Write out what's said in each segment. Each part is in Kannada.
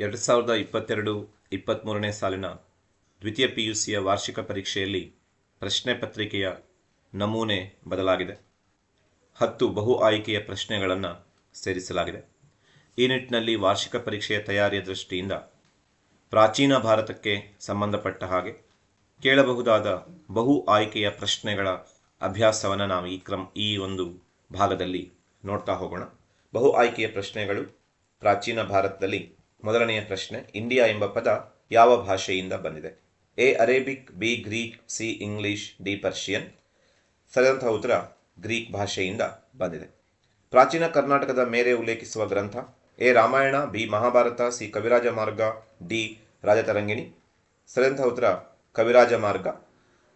ಎರಡು ಸಾವಿರದ ಇಪ್ಪತ್ತೆರಡು ಇಪ್ಪತ್ತ್ಮೂರನೇ ಸಾಲಿನ ದ್ವಿತೀಯ ಪಿ ಯು ಸಿಯ ವಾರ್ಷಿಕ ಪರೀಕ್ಷೆಯಲ್ಲಿ ಪ್ರಶ್ನೆ ಪತ್ರಿಕೆಯ ನಮೂನೆ ಬದಲಾಗಿದೆ. ಹತ್ತು ಬಹು ಆಯ್ಕೆಯ ಪ್ರಶ್ನೆಗಳನ್ನು ಸೇರಿಸಲಾಗಿದೆ. ಈ ನಿಟ್ಟಿನಲ್ಲಿ ವಾರ್ಷಿಕ ಪರೀಕ್ಷೆಯ ತಯಾರಿಯ ದೃಷ್ಟಿಯಿಂದ ಪ್ರಾಚೀನ ಭಾರತಕ್ಕೆ ಸಂಬಂಧಪಟ್ಟ ಹಾಗೆ ಕೇಳಬಹುದಾದ ಬಹು ಆಯ್ಕೆಯ ಪ್ರಶ್ನೆಗಳ ಅಭ್ಯಾಸವನ್ನು ನಾವು ಈ ಕ್ರಮ, ಈ ಒಂದು ಭಾಗದಲ್ಲಿ ನೋಡ್ತಾ ಹೋಗೋಣ. ಬಹು ಆಯ್ಕೆಯ ಪ್ರಶ್ನೆಗಳು ಪ್ರಾಚೀನ ಭಾರತದಲ್ಲಿ ಮೊದಲನೆಯ ಪ್ರಶ್ನೆ, ಇಂಡಿಯಾ ಎಂಬ ಪದ ಯಾವ ಭಾಷೆಯಿಂದ ಬಂದಿದೆ? A, Arabic, B, Greek, C, English, D, Persian. ಸರಿದಂತಹ ಉತ್ತರ ಗ್ರೀಕ್ ಭಾಷೆಯಿಂದ ಬಂದಿದೆ. ಪ್ರಾಚೀನ ಕರ್ನಾಟಕದ ಮೇರೆ ಉಲ್ಲೇಖಿಸುವ ಗ್ರಂಥ, A, Ramayana, B, Mahabharata, C, Kavirajamarga, D, Rajatarangini. ಸರಿದಂತಹ ಉತ್ತರ ಕವಿರಾಜ ಮಾರ್ಗ.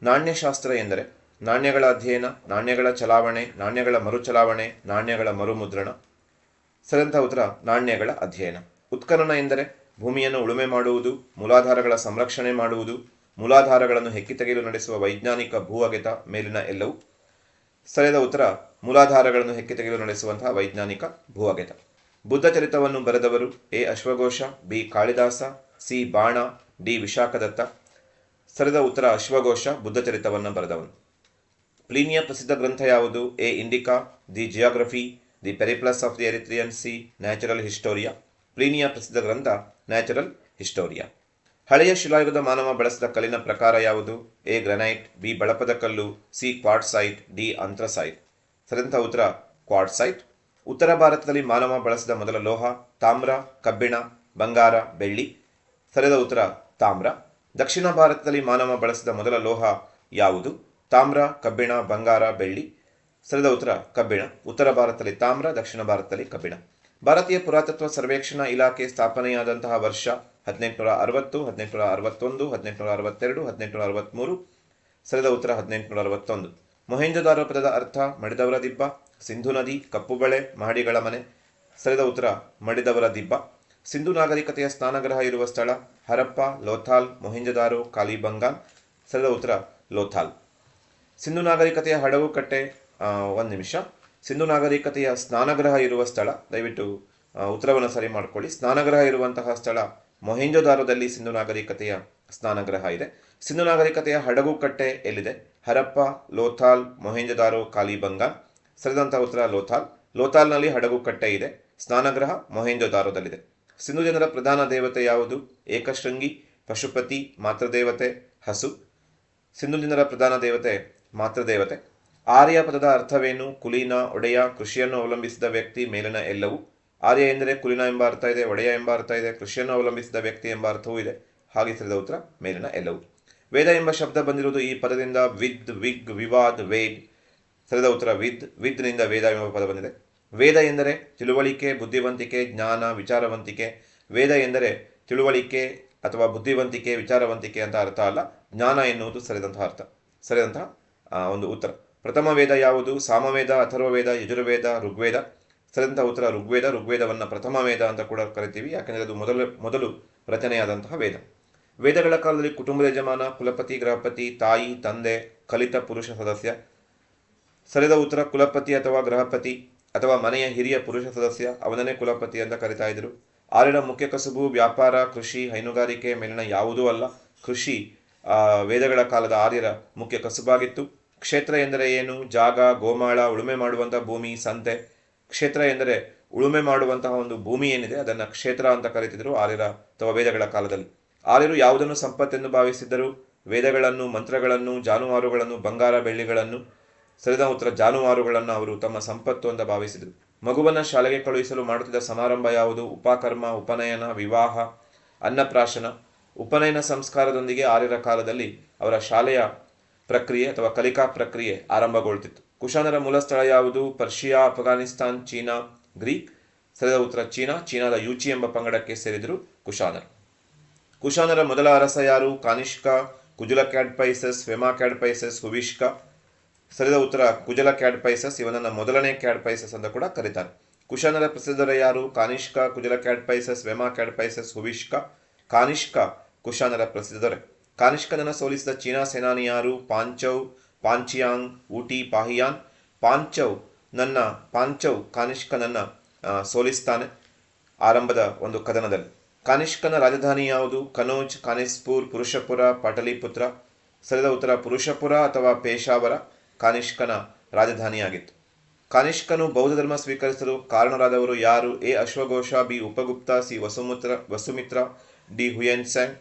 ನಾಣ್ಯಶಾಸ್ತ್ರ ಎಂದರೆ ನಾಣ್ಯಗಳ ಅಧ್ಯಯನ, ನಾಣ್ಯಗಳ ಚಲಾವಣೆ, ನಾಣ್ಯಗಳ ಮರುಚಲಾವಣೆ, ನಾಣ್ಯಗಳ ಮರುಮುದ್ರಣ. ಸರಿದಂತಹ ಉತ್ತರ ನಾಣ್ಯಗಳ ಅಧ್ಯಯನ. ಉತ್ಖನನ ಎಂದರೆ ಭೂಮಿಯನ್ನು ಉಳುಮೆ ಮಾಡುವುದು, ಮೂಲಾಧಾರಗಳ ಸಂರಕ್ಷಣೆ ಮಾಡುವುದು, ಮೂಲಾಧಾರಗಳನ್ನು ಹೆಕ್ಕಿ ತೆಗೆಯಲು ನಡೆಸುವ ವೈಜ್ಞಾನಿಕ ಭೂ ಅಗೆತ ಮೇಲಿನ ಎಲ್ಲವೂ. ಸರಿಯಾದ ಉತ್ತರ, ಮೂಲಾಧಾರಗಳನ್ನು ಹೆಕ್ಕಿ ತೆಗೆಯಲು ನಡೆಸುವಂತಹ ವೈಜ್ಞಾನಿಕ ಭೂ ಅಗೆತ ಬುದ್ಧ ಚರಿತವನ್ನು ಬರೆದವರು A. ಅಶ್ವಘೋಷ, B. Kalidasa, C. Bana, D. Vishakhadatta. ಸರಿದ ಉತ್ತರ, ಅಶ್ವಘೋಷ ಬುದ್ಧ ಚರಿತವನ್ನು ಬರೆದವನು. ಪ್ಲೀನಿಯ ಪ್ರಸಿದ್ಧ ಗ್ರಂಥ ಯಾವುದು? A. Indica, the geography, the Periplus of the Erythraean C, natural historia. ಪ್ಲೀನಿಯ ಪ್ರಸಿದ್ಧ ಗ್ರಂಥ ನ್ಯಾಚುರಲ್ ಹಿಸ್ಟೋರಿಯಾ ಹಳೆಯ ಶಿಲಾಯುಗದ ಮಾನವ ಬಳಸಿದ ಕಲ್ಲಿನ ಪ್ರಕಾರ ಯಾವುದು? ಎ, ಗ್ರನೈಟ್, ಬಿ, ಬಳಪದ ಕಲ್ಲು, ಸಿ ಕ್ವಾಡ್ಸೈಟ್ ಡಿ, ಅಂತ್ರಸೈಟ್. ಸರಿದಂಥ ಉತ್ತರ ಕ್ವಾಡ್ಸೈಟ್ ಉತ್ತರ ಭಾರತದಲ್ಲಿ ಮಾನವ ಬಳಸಿದ ಮೊದಲ ಲೋಹ, ತಾಮ್ರ, ಕಬ್ಬಿಣ, ಬಂಗಾರ, ಬೆಳ್ಳಿ. ಸರಿದ ಉತ್ತರ, ತಾಮ್ರ. ದಕ್ಷಿಣ ಭಾರತದಲ್ಲಿ ಮಾನವ ಬಳಸಿದ ಮೊದಲ ಲೋಹ ಯಾವುದು? ತಾಮ್ರ, ಕಬ್ಬಿಣ, ಬಂಗಾರ, ಬೆಳ್ಳಿ. ಸರಿದ ಉತ್ತರ, ಕಬ್ಬಿಣ. ಉತ್ತರ ಭಾರತದಲ್ಲಿ ತಾಮ್ರ, ದಕ್ಷಿಣ ಭಾರತದಲ್ಲಿ ಕಬ್ಬಿಣ. ಭಾರತೀಯ ಪುರಾತತ್ವ ಸರ್ವೇಕ್ಷಣಾ ಇಲಾಖೆ ಸ್ಥಾಪನೆಯಾದಂತಹ ವರ್ಷ ಹದಿನೆಂಟುನೂರ ಅರವತ್ತು, ಹದಿನೆಂಟುನೂರ ಅರವತ್ತೊಂದು, ಹದಿನೆಂಟುನೂರ ಅರವತ್ತೆರಡು, ಹದಿನೆಂಟುನೂರ ಅರವತ್ತ್ಮೂರು ಸರಿದ ಉತ್ತರ ಹದಿನೆಂಟುನೂರ ಅರವತ್ತೊಂದು. ಮೊಹೆಂಜೊದಾರೋ ಪದದ ಅರ್ಥ ಮಡಿದವರ ದಿಬ್ಬ, ಸಿಂಧು ನದಿ ಕಪ್ಪು ಬಳೆ ಮಹಡಿಗಳ ಮನೆ. ಸರಿದ ಉತ್ತರ ಮಡಿದವರ ದಿಬ್ಬ. ಸಿಂಧು ನಾಗರಿಕತೆಯ ಸ್ನಾನಗ್ರಹ ಇರುವ ಸ್ಥಳ ಹರಪ್ಪ, ಲೋಥಾಲ್, ಮೊಹೆಂಜೊದಾರೋ ಕಾಲಿಬಂಗಾನ್ ಸರಿದ ಉತ್ತರ ಲೋಥಾಲ್. ಸಿಂಧು ನಾಗರಿಕತೆಯ ಹಡವು ಕಟ್ಟೆ ಒಂದು ನಿಮಿಷ. ಸಿಂಧು ನಾಗರಿಕತೆಯ ಸ್ನಾನಗ್ರಹ ಇರುವ ಸ್ಥಳ. ದಯವಿಟ್ಟು ಉತ್ತರವನ್ನು ಸರಿ ಮಾಡಿಕೊಳ್ಳಿ. ಸ್ನಾನಗ್ರಹ ಇರುವಂತಹ ಸ್ಥಳ ಮೊಹೆಂಜೊದಾರೋದಲ್ಲಿ ಸಿಂಧು ನಾಗರಿಕತೆಯ ಸ್ನಾನಗ್ರಹ ಇದೆ. ಸಿಂಧು ನಾಗರಿಕತೆಯ ಹಡಗು ಕಟ್ಟೆ ಎಲ್ಲಿದೆ? ಹರಪ್ಪ, ಲೋಥಾಲ್ ಮೊಹೆಂಜೊದಾರೋ ಕಾಲಿಬಂಗಾಲ್ ಸರಿದಂತಹ ಉತ್ತರ ಲೋಥಾಲ್. ಲೋಥಾಲ್ನಲ್ಲಿ ಹಡಗು ಕಟ್ಟೆ ಇದೆ. ಸ್ನಾನಗ್ರಹ ಮೊಹೆಂಜೋದಾರೋದಲ್ಲಿದೆ ಸಿಂಧು ಜನರ ಪ್ರಧಾನ ದೇವತೆ ಯಾವುದು? ಏಕಶೃಂಗಿ, ಪಶುಪತಿ, ಮಾತೃದೇವತೆ, ಹಸು. ಸಿಂಧು ಜನರ ಪ್ರಧಾನ ದೇವತೆ ಮಾತೃದೇವತೆ. ಆರ್ಯ ಪದದ ಅರ್ಥವೇನು? ಕುಲೀನ, ಒಡೆಯ, ಕೃಷಿಯನ್ನು ಅವಲಂಬಿಸಿದ ವ್ಯಕ್ತಿ ಮೇಲಿನ ಎಲ್ಲವೂ? ಆರ್ಯ ಎಂದರೆ ಕುಲೀನ ಎಂಬ ಅರ್ಥ ಇದೆ, ಒಡೆಯ ಎಂಬ ಅರ್ಥ ಇದೆ, ಕೃಷಿಯನ್ನು ಅವಲಂಬಿಸಿದ ವ್ಯಕ್ತಿ ಎಂಬ ಅರ್ಥವೂ ಇದೆ. ಹಾಗೆ ಸರಿದ ಉತ್ತರ, ಮೇಲಿನ ಎಲ್ಲವೂ. ವೇದ ಎಂಬ ಶಬ್ದ ಬಂದಿರುವುದು ಈ ಪದದಿಂದ ವಿದ್, ವಿಗ್, ವಿವಾದ್, ವೇದ್. ಸರಿದ ಉತ್ತರ, ವಿದ್ ವಿದ್ನಿಂದ ವೇದ ಎಂಬ ಪದ ಬಂದಿದೆ. ವೇದ ಎಂದರೆ ತಿಳುವಳಿಕೆ, ಬುದ್ಧಿವಂತಿಕೆ, ಜ್ಞಾನ, ವಿಚಾರವಂತಿಕೆ. ವೇದ ಎಂದರೆ ತಿಳುವಳಿಕೆ ಅಥವಾ ಬುದ್ಧಿವಂತಿಕೆ, ವಿಚಾರವಂತಿಕೆ ಅಂತ ಅರ್ಥ ಅಲ್ಲ, ಜ್ಞಾನ ಎನ್ನುವುದು ಸರಿದಂತಹ ಅರ್ಥ. ಸರಿದಂತಹ ಒಂದು ಉತ್ತರ. ಪ್ರಥಮ ವೇದ ಯಾವುದು? ಸಾಮವೇದ, ಅಥರ್ವವೇದ, ಯಜುರ್ವೇದ, ಋಗ್ವೇದ? ಸರಂತ ಉತ್ತರ ಋಗ್ವೇದ. ಋಗ್ವೇದವನ್ನು ಪ್ರಥಮ ವೇದ ಅಂತ ಕೂಡ ಕರಿತೀವಿ. ಯಾಕೆಂದರೆ ಅದು ಮೊದಲು ಮೊದಲು ರಚನೆಯಾದಂತಹ ವೇದ. ವೇದಗಳ ಕಾಲದಲ್ಲಿ ಕುಟುಂಬದ ಯಜಮಾನ, ಕುಲಪತಿ, ಗೃಹಪತಿ, ತಾಯಿ, ತಂದೆ, ಕಲಿತ ಪುರುಷ ಸದಸ್ಯ. ಸರಿದ ಉತ್ತರ ಕುಲಪತಿ ಅಥವಾ ಗೃಹಪತಿ ಅಥವಾ ಮನೆಯ ಹಿರಿಯ ಪುರುಷ ಸದಸ್ಯ. ಅವನನ್ನೇ ಕುಲಪತಿ ಅಂತ ಕರಿತಾ ಇದ್ರು. ಆಲಿನ ಮುಖ್ಯ ಕಸುಬು, ವ್ಯಾಪಾರ, ಕೃಷಿ, ಹೈನುಗಾರಿಕೆ ಮೇಲಿನ ಯಾವುದೂ ಅಲ್ಲ. ಕೃಷಿ ವೇದಗಳ ಕಾಲದ ಆರ್ಯರ ಮುಖ್ಯ ಕಸುಬಾಗಿತ್ತು. ಕ್ಷೇತ್ರ ಎಂದರೆ ಏನು? ಜಾಗ, ಗೋಮಾಳ, ಉಳುಮೆ ಮಾಡುವಂತಹ ಭೂಮಿ, ಸಂತೆ. ಕ್ಷೇತ್ರ ಎಂದರೆ ಉಳುಮೆ ಮಾಡುವಂತಹ ಒಂದು ಭೂಮಿ ಏನಿದೆ, ಅದನ್ನು ಕ್ಷೇತ್ರ ಅಂತ ಕರೀತಿದ್ರು ಆರ್ಯರ ಅಥವಾ ವೇದಗಳ ಕಾಲದಲ್ಲಿ. ಆರ್ಯರು ಯಾವುದನ್ನು ಸಂಪತ್ತೆಂದು ಭಾವಿಸಿದ್ದರು? ವೇದಗಳನ್ನು, ಮಂತ್ರಗಳನ್ನು, ಜಾನುವಾರುಗಳನ್ನು, ಬಂಗಾರ ಬೆಳ್ಳಿಗಳನ್ನು, ಸರಿದ ಉತ್ತರ ಜಾನುವಾರುಗಳನ್ನು ಅವರು ತಮ್ಮ ಸಂಪತ್ತು ಅಂತ ಭಾವಿಸಿದರು. ಮಗುವನ್ನ ಶಾಲೆಗೆ ಕಳುಹಿಸಲು ಮಾಡುತ್ತಿದ್ದ ಸಮಾರಂಭ ಯಾವುದು? ಉಪಕರ್ಮ, ಉಪನಯನ, ವಿವಾಹ, ಅನ್ನಪ್ರಾಶನ. ಉಪನಯನ ಸಂಸ್ಕಾರದೊಂದಿಗೆ ಆರ್ಯರ ಕಾಲದಲ್ಲಿ ಅವರ ಶಾಲೆಯ ಪ್ರಕ್ರಿಯೆ ಅಥವಾ ಕಲಿಕಾ ಪ್ರಕ್ರಿಯೆ ಆರಂಭಗೊಳ್ತಿತ್ತು. ಕುಶಾನರ ಮೂಲ ಸ್ಥಳ ಯಾವುದು? Persia, Afghanistan, China, Greek. ಸರಿದ ಉತ್ತರ ಚೀನಾ, ಚೀನಾದ ಯುಚಿ ಎಂಬ ಪಂಗಡಕ್ಕೆ ಸೇರಿದರು ಕುಶಾನರು. ಕುಶಾನರ ಮೊದಲ ಅರಸ ಯಾರು? ಕಾನಿಷ್ಕ, ಕುಜುಲ ಕ್ಯಾಡ್ಪೈಸಸ್ ವೆಮಾ ಕ್ಯಾಡ್ಪೈಸಸ್ ಹುವಿಷ್ಕ. ಸರಿದ ಉತ್ತರ ಕುಜಲ ಕ್ಯಾಡ್ಪೈಸಸ್ ಇವನನ್ನ ಮೊದಲನೇ ಕ್ಯಾಡ್ಪೈಸಸ್ ಅಂತ ಕೂಡ ಕರೀತಾರೆ. ಕುಶಾನರ ಪ್ರಸಿದ್ಧರ ಯಾರು? ಕಾನಿಷ್ಕ, ಕುಜಲ ಕ್ಯಾಡ್ಪೈಸಸ್ ವೆಮಾ ಕ್ಯಾಡ್ಪೈಸಸ್ ಹುವಿಷ್ಕ. ಕಾನಿಷ್ಕ ಕುಶಾನರ ಪ್ರಸಿದ್ಧರೆ. ಕಾನಿಷ್ಕನನ್ನು ಸೋಲಿಸಿದ ಚೀನಾ ಸೇನಾನಿಯಾರು ಪಾಂಚೌ, ಪಾಂಚಿಯಾಂಗ್, ಊಟಿ, ಪಾಹಿಯಾನ್. ಪಾಂಚೌ ನನ್ನ, ಪಾಂಚೌ ಕಾನಿಷ್ಕನನ್ನು ಸೋಲಿಸ್ತಾನೆ. ಆರಂಭದ ಒಂದು ಕದನದಲ್ಲಿ. ಕಾನಿಷ್ಕನ ರಾಜಧಾನಿ ಯಾವುದು? ಕನೋಜ್, ಕಾನಿಸ್ಪುರ್, ಪುರುಷಪುರ, ಪಾಟಲಿಪುತ್ರ. ಸರಿದ ಉತ್ತರ, ಪುರುಷಪುರ ಅಥವಾ ಪೇಶಾವರ ಕಾನಿಷ್ಕನ ರಾಜಧಾನಿಯಾಗಿತ್ತು. ಕಾನಿಷ್ಕನು ಬೌದ್ಧ ಧರ್ಮ ಸ್ವೀಕರಿಸಲು ಕಾರಣರಾದವರು ಯಾರು? A. ಅಶ್ವಘೋಷ, B. Upagupta, C. Vasumitra, Vasumitra, D. Hiuen Tsang.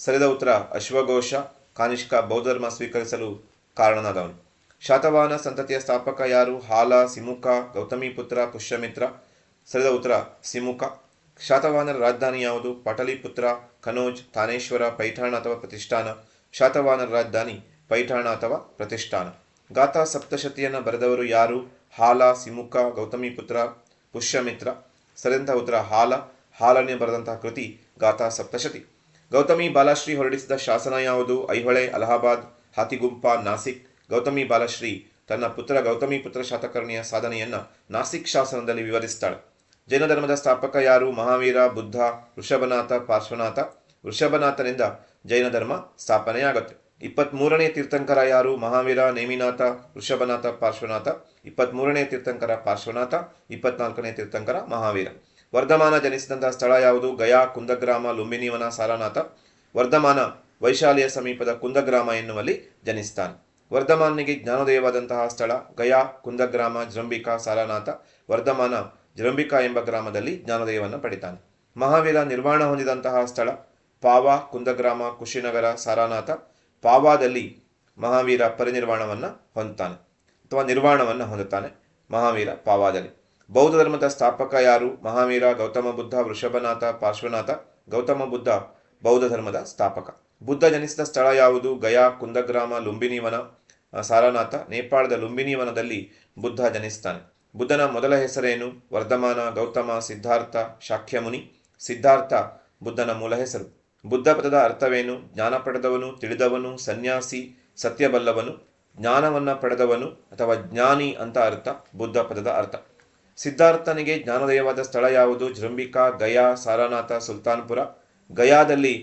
ಸರಿದ ಉತ್ತರ, ಅಶ್ವಘೋಷ, ಕಾನಿಷ್ಕ ಬೌದ್ಧ ಧರ್ಮ ಸ್ವೀಕರಿಸಲು ಕಾರಣನಾದವನು. ಶಾತವಾಹನ ಸಂತತಿಯ ಸ್ಥಾಪಕ ಯಾರು? ಹಾಲ ಸಿಮುಖ ಗೌತಮಿಪುತ್ರ ಪುಷ್ಯಮಿತ್ರ. ಸರಿದ ಉತ್ತರ ಸಿಮುಖ ಶಾತವಾಹನರ ರಾಜಧಾನಿ ಯಾವುದು? ಪಟಲಿಪುತ್ರ ಕನೋಜ್, ತಾನೇಶ್ವರ, ಪೈಠಾಣ ಅಥವಾ ಪ್ರತಿಷ್ಠಾನ? ಶಾತವಾಹನರ ರಾಜಧಾನಿ, ಪೈಠಾಣ ಅಥವಾ ಪ್ರತಿಷ್ಠಾನ? ಗಾಥಾ ಸಪ್ತಶತಿಯನ್ನು ಬರೆದವರು ಯಾರು? ಹಾಲ ಸಿಮುಖ ಗೌತಮಿಪುತ್ರ ಪುಷ್ಯಮಿತ್ರ. ಸರಿದಂತಹ ಉತ್ತರ, ಹಾಲ. ಹಾಲನೆ ಬರೆದಂತಹ ಕೃತಿ ಗಾಥಾ ಸಪ್ತಶತಿ. ಗೌತಮಿ ಬಾಲಶ್ರೀ ಹೊರಡಿಸಿದ ಶಾಸನ ಯಾವುದು? ಐಹೊಳೆ, ಅಲಹಾಬಾದ್, ಹಾತಿಗುಂಪ, ನಾಸಿಕ್. ಗೌತಮಿ ಬಾಲಶ್ರೀ ತನ್ನ ಪುತ್ರ ಗೌತಮಿ ಪುತ್ರ ಶಾತಕರ್ಣಿಯ ಸಾಧನೆಯನ್ನ ನಾಸಿಕ್ ಶಾಸನದಲ್ಲಿ ವಿವರಿಸ್ತಾಳೆ. ಜೈನ ಧರ್ಮದ ಸ್ಥಾಪಕ ಯಾರು? ಮಹಾವೀರ, ಬುದ್ಧ, ವೃಷಭನಾಥ, ಪಾರ್ಶ್ವನಾಥ. ವೃಷಭನಾಥನಿಂದ ಜೈನ ಧರ್ಮ ಸ್ಥಾಪನೆಯಾಗುತ್ತೆ. ಇಪ್ಪತ್ಮೂರನೇ ತೀರ್ಥಂಕರ ಯಾರು? ಮಹಾವೀರ, ನೇಮಿನಾಥ, ವೃಷಭನಾಥ, ಪಾರ್ಶ್ವನಾಥ. ಇಪ್ಪತ್ಮೂರನೇ ತೀರ್ಥಂಕರ ಪಾರ್ಶ್ವನಾಥ. ಇಪ್ಪತ್ನಾಲ್ಕನೇ ತೀರ್ಥಂಕರ ಮಹಾವೀರ. ವರ್ಧಮಾನ ಜನಿಸಿದಂತಹ ಸ್ಥಳ ಯಾವುದು? ಗಯಾ, ಕುಂದಗ್ರಾಮ, ಲುಂಬಿನಿವನ, ಸಾರನಾಥ. ವರ್ಧಮಾನ ವೈಶಾಲಿಯ ಸಮೀಪದ ಕುಂದಗ್ರಾಮ ಎನ್ನುವಲ್ಲಿ ಜನಿಸ್ತಾನೆ. ವರ್ಧಮಾನಿಗೆ ಜ್ಞಾನೋದಯವಾದಂತಹ ಸ್ಥಳ ಗಯಾ, ಕುಂದಗ್ರಾಮ ಜೃಂಬಿಕಾ ಸಾರನಾಥ. ವರ್ಧಮಾನ ಜೃಂಬಿಕಾ ಎಂಬ ಗ್ರಾಮದಲ್ಲಿ ಜ್ಞಾನೋದಯವನ್ನು ಪಡಿತಾನೆ. ಮಹಾವೀರ ನಿರ್ವಾಣ ಹೊಂದಿದಂತಹ ಸ್ಥಳ ಪಾವಾ, ಕುಂದಗ್ರಾಮ, ಕುಶಿನಗರ, ಸಾರಾನಾಥ. ಪಾವಾದಲ್ಲಿ ಮಹಾವೀರ ಪರಿನಿರ್ವಾಣವನ್ನು ಹೊಂದುತ್ತಾನೆ ಅಥವಾ ನಿರ್ವಾಣವನ್ನು ಹೊಂದುತ್ತಾನೆ ಮಹಾವೀರ ಪಾವಾದಲ್ಲಿ. ಬೌದ್ಧ ಧರ್ಮದ ಸ್ಥಾಪಕ ಯಾರು? ಮಹಾವೀರ, ಗೌತಮ ಬುದ್ಧ, ವೃಷಭನಾಥ, ಪಾರ್ಶ್ವನಾಥ. ಗೌತಮ ಬುದ್ಧ, ಬೌದ್ಧ ಧರ್ಮದ ಸ್ಥಾಪಕ. ಬುದ್ಧ ಜನಿಸಿದ ಸ್ಥಳ ಯಾವುದು? ಗಯಾ, ಕುಂದಗ್ರಾಮ, ಲುಂಬಿನಿವನ ಸಾರನಾಥ. ನೇಪಾಳದ ಲುಂಬಿನಿವನದಲ್ಲಿ ಬುದ್ಧ ಜನಿಸ್ತಾನೆ. ಬುದ್ಧನ ಮೊದಲ ಹೆಸರೇನು? ವರ್ಧಮಾನ, ಗೌತಮ, ಸಿದ್ಧಾರ್ಥ, ಶಾಖ್ಯಮುನಿ. ಸಿದ್ಧಾರ್ಥ ಬುದ್ಧನ ಮೂಲ ಹೆಸರು. ಬುದ್ಧ ಪದದ ಅರ್ಥವೇನು? ಜ್ಞಾನ ಪಡೆದವನು, ತಿಳಿದವನು, ಸನ್ಯಾಸಿ, ಸತ್ಯಬಲ್ಲವನು. ಜ್ಞಾನವನ್ನ ಪಡೆದವನು ಅಥವಾ ಜ್ಞಾನಿ ಅಂತ ಅರ್ಥ ಬುದ್ಧ ಪದದ ಅರ್ಥ. ಸಿದ್ಧಾರ್ಥನಿಗೆ ಜ್ಞಾನೋದಯವಾದ ಸ್ಥಳ ಯಾವುದು? ಜೃಂಬಿಕಾ ಗಯಾ, ಸಾರಾನಾಥ, ಸುಲ್ತಾನ್ಪುರ. ಗಯಾದಲ್ಲಿ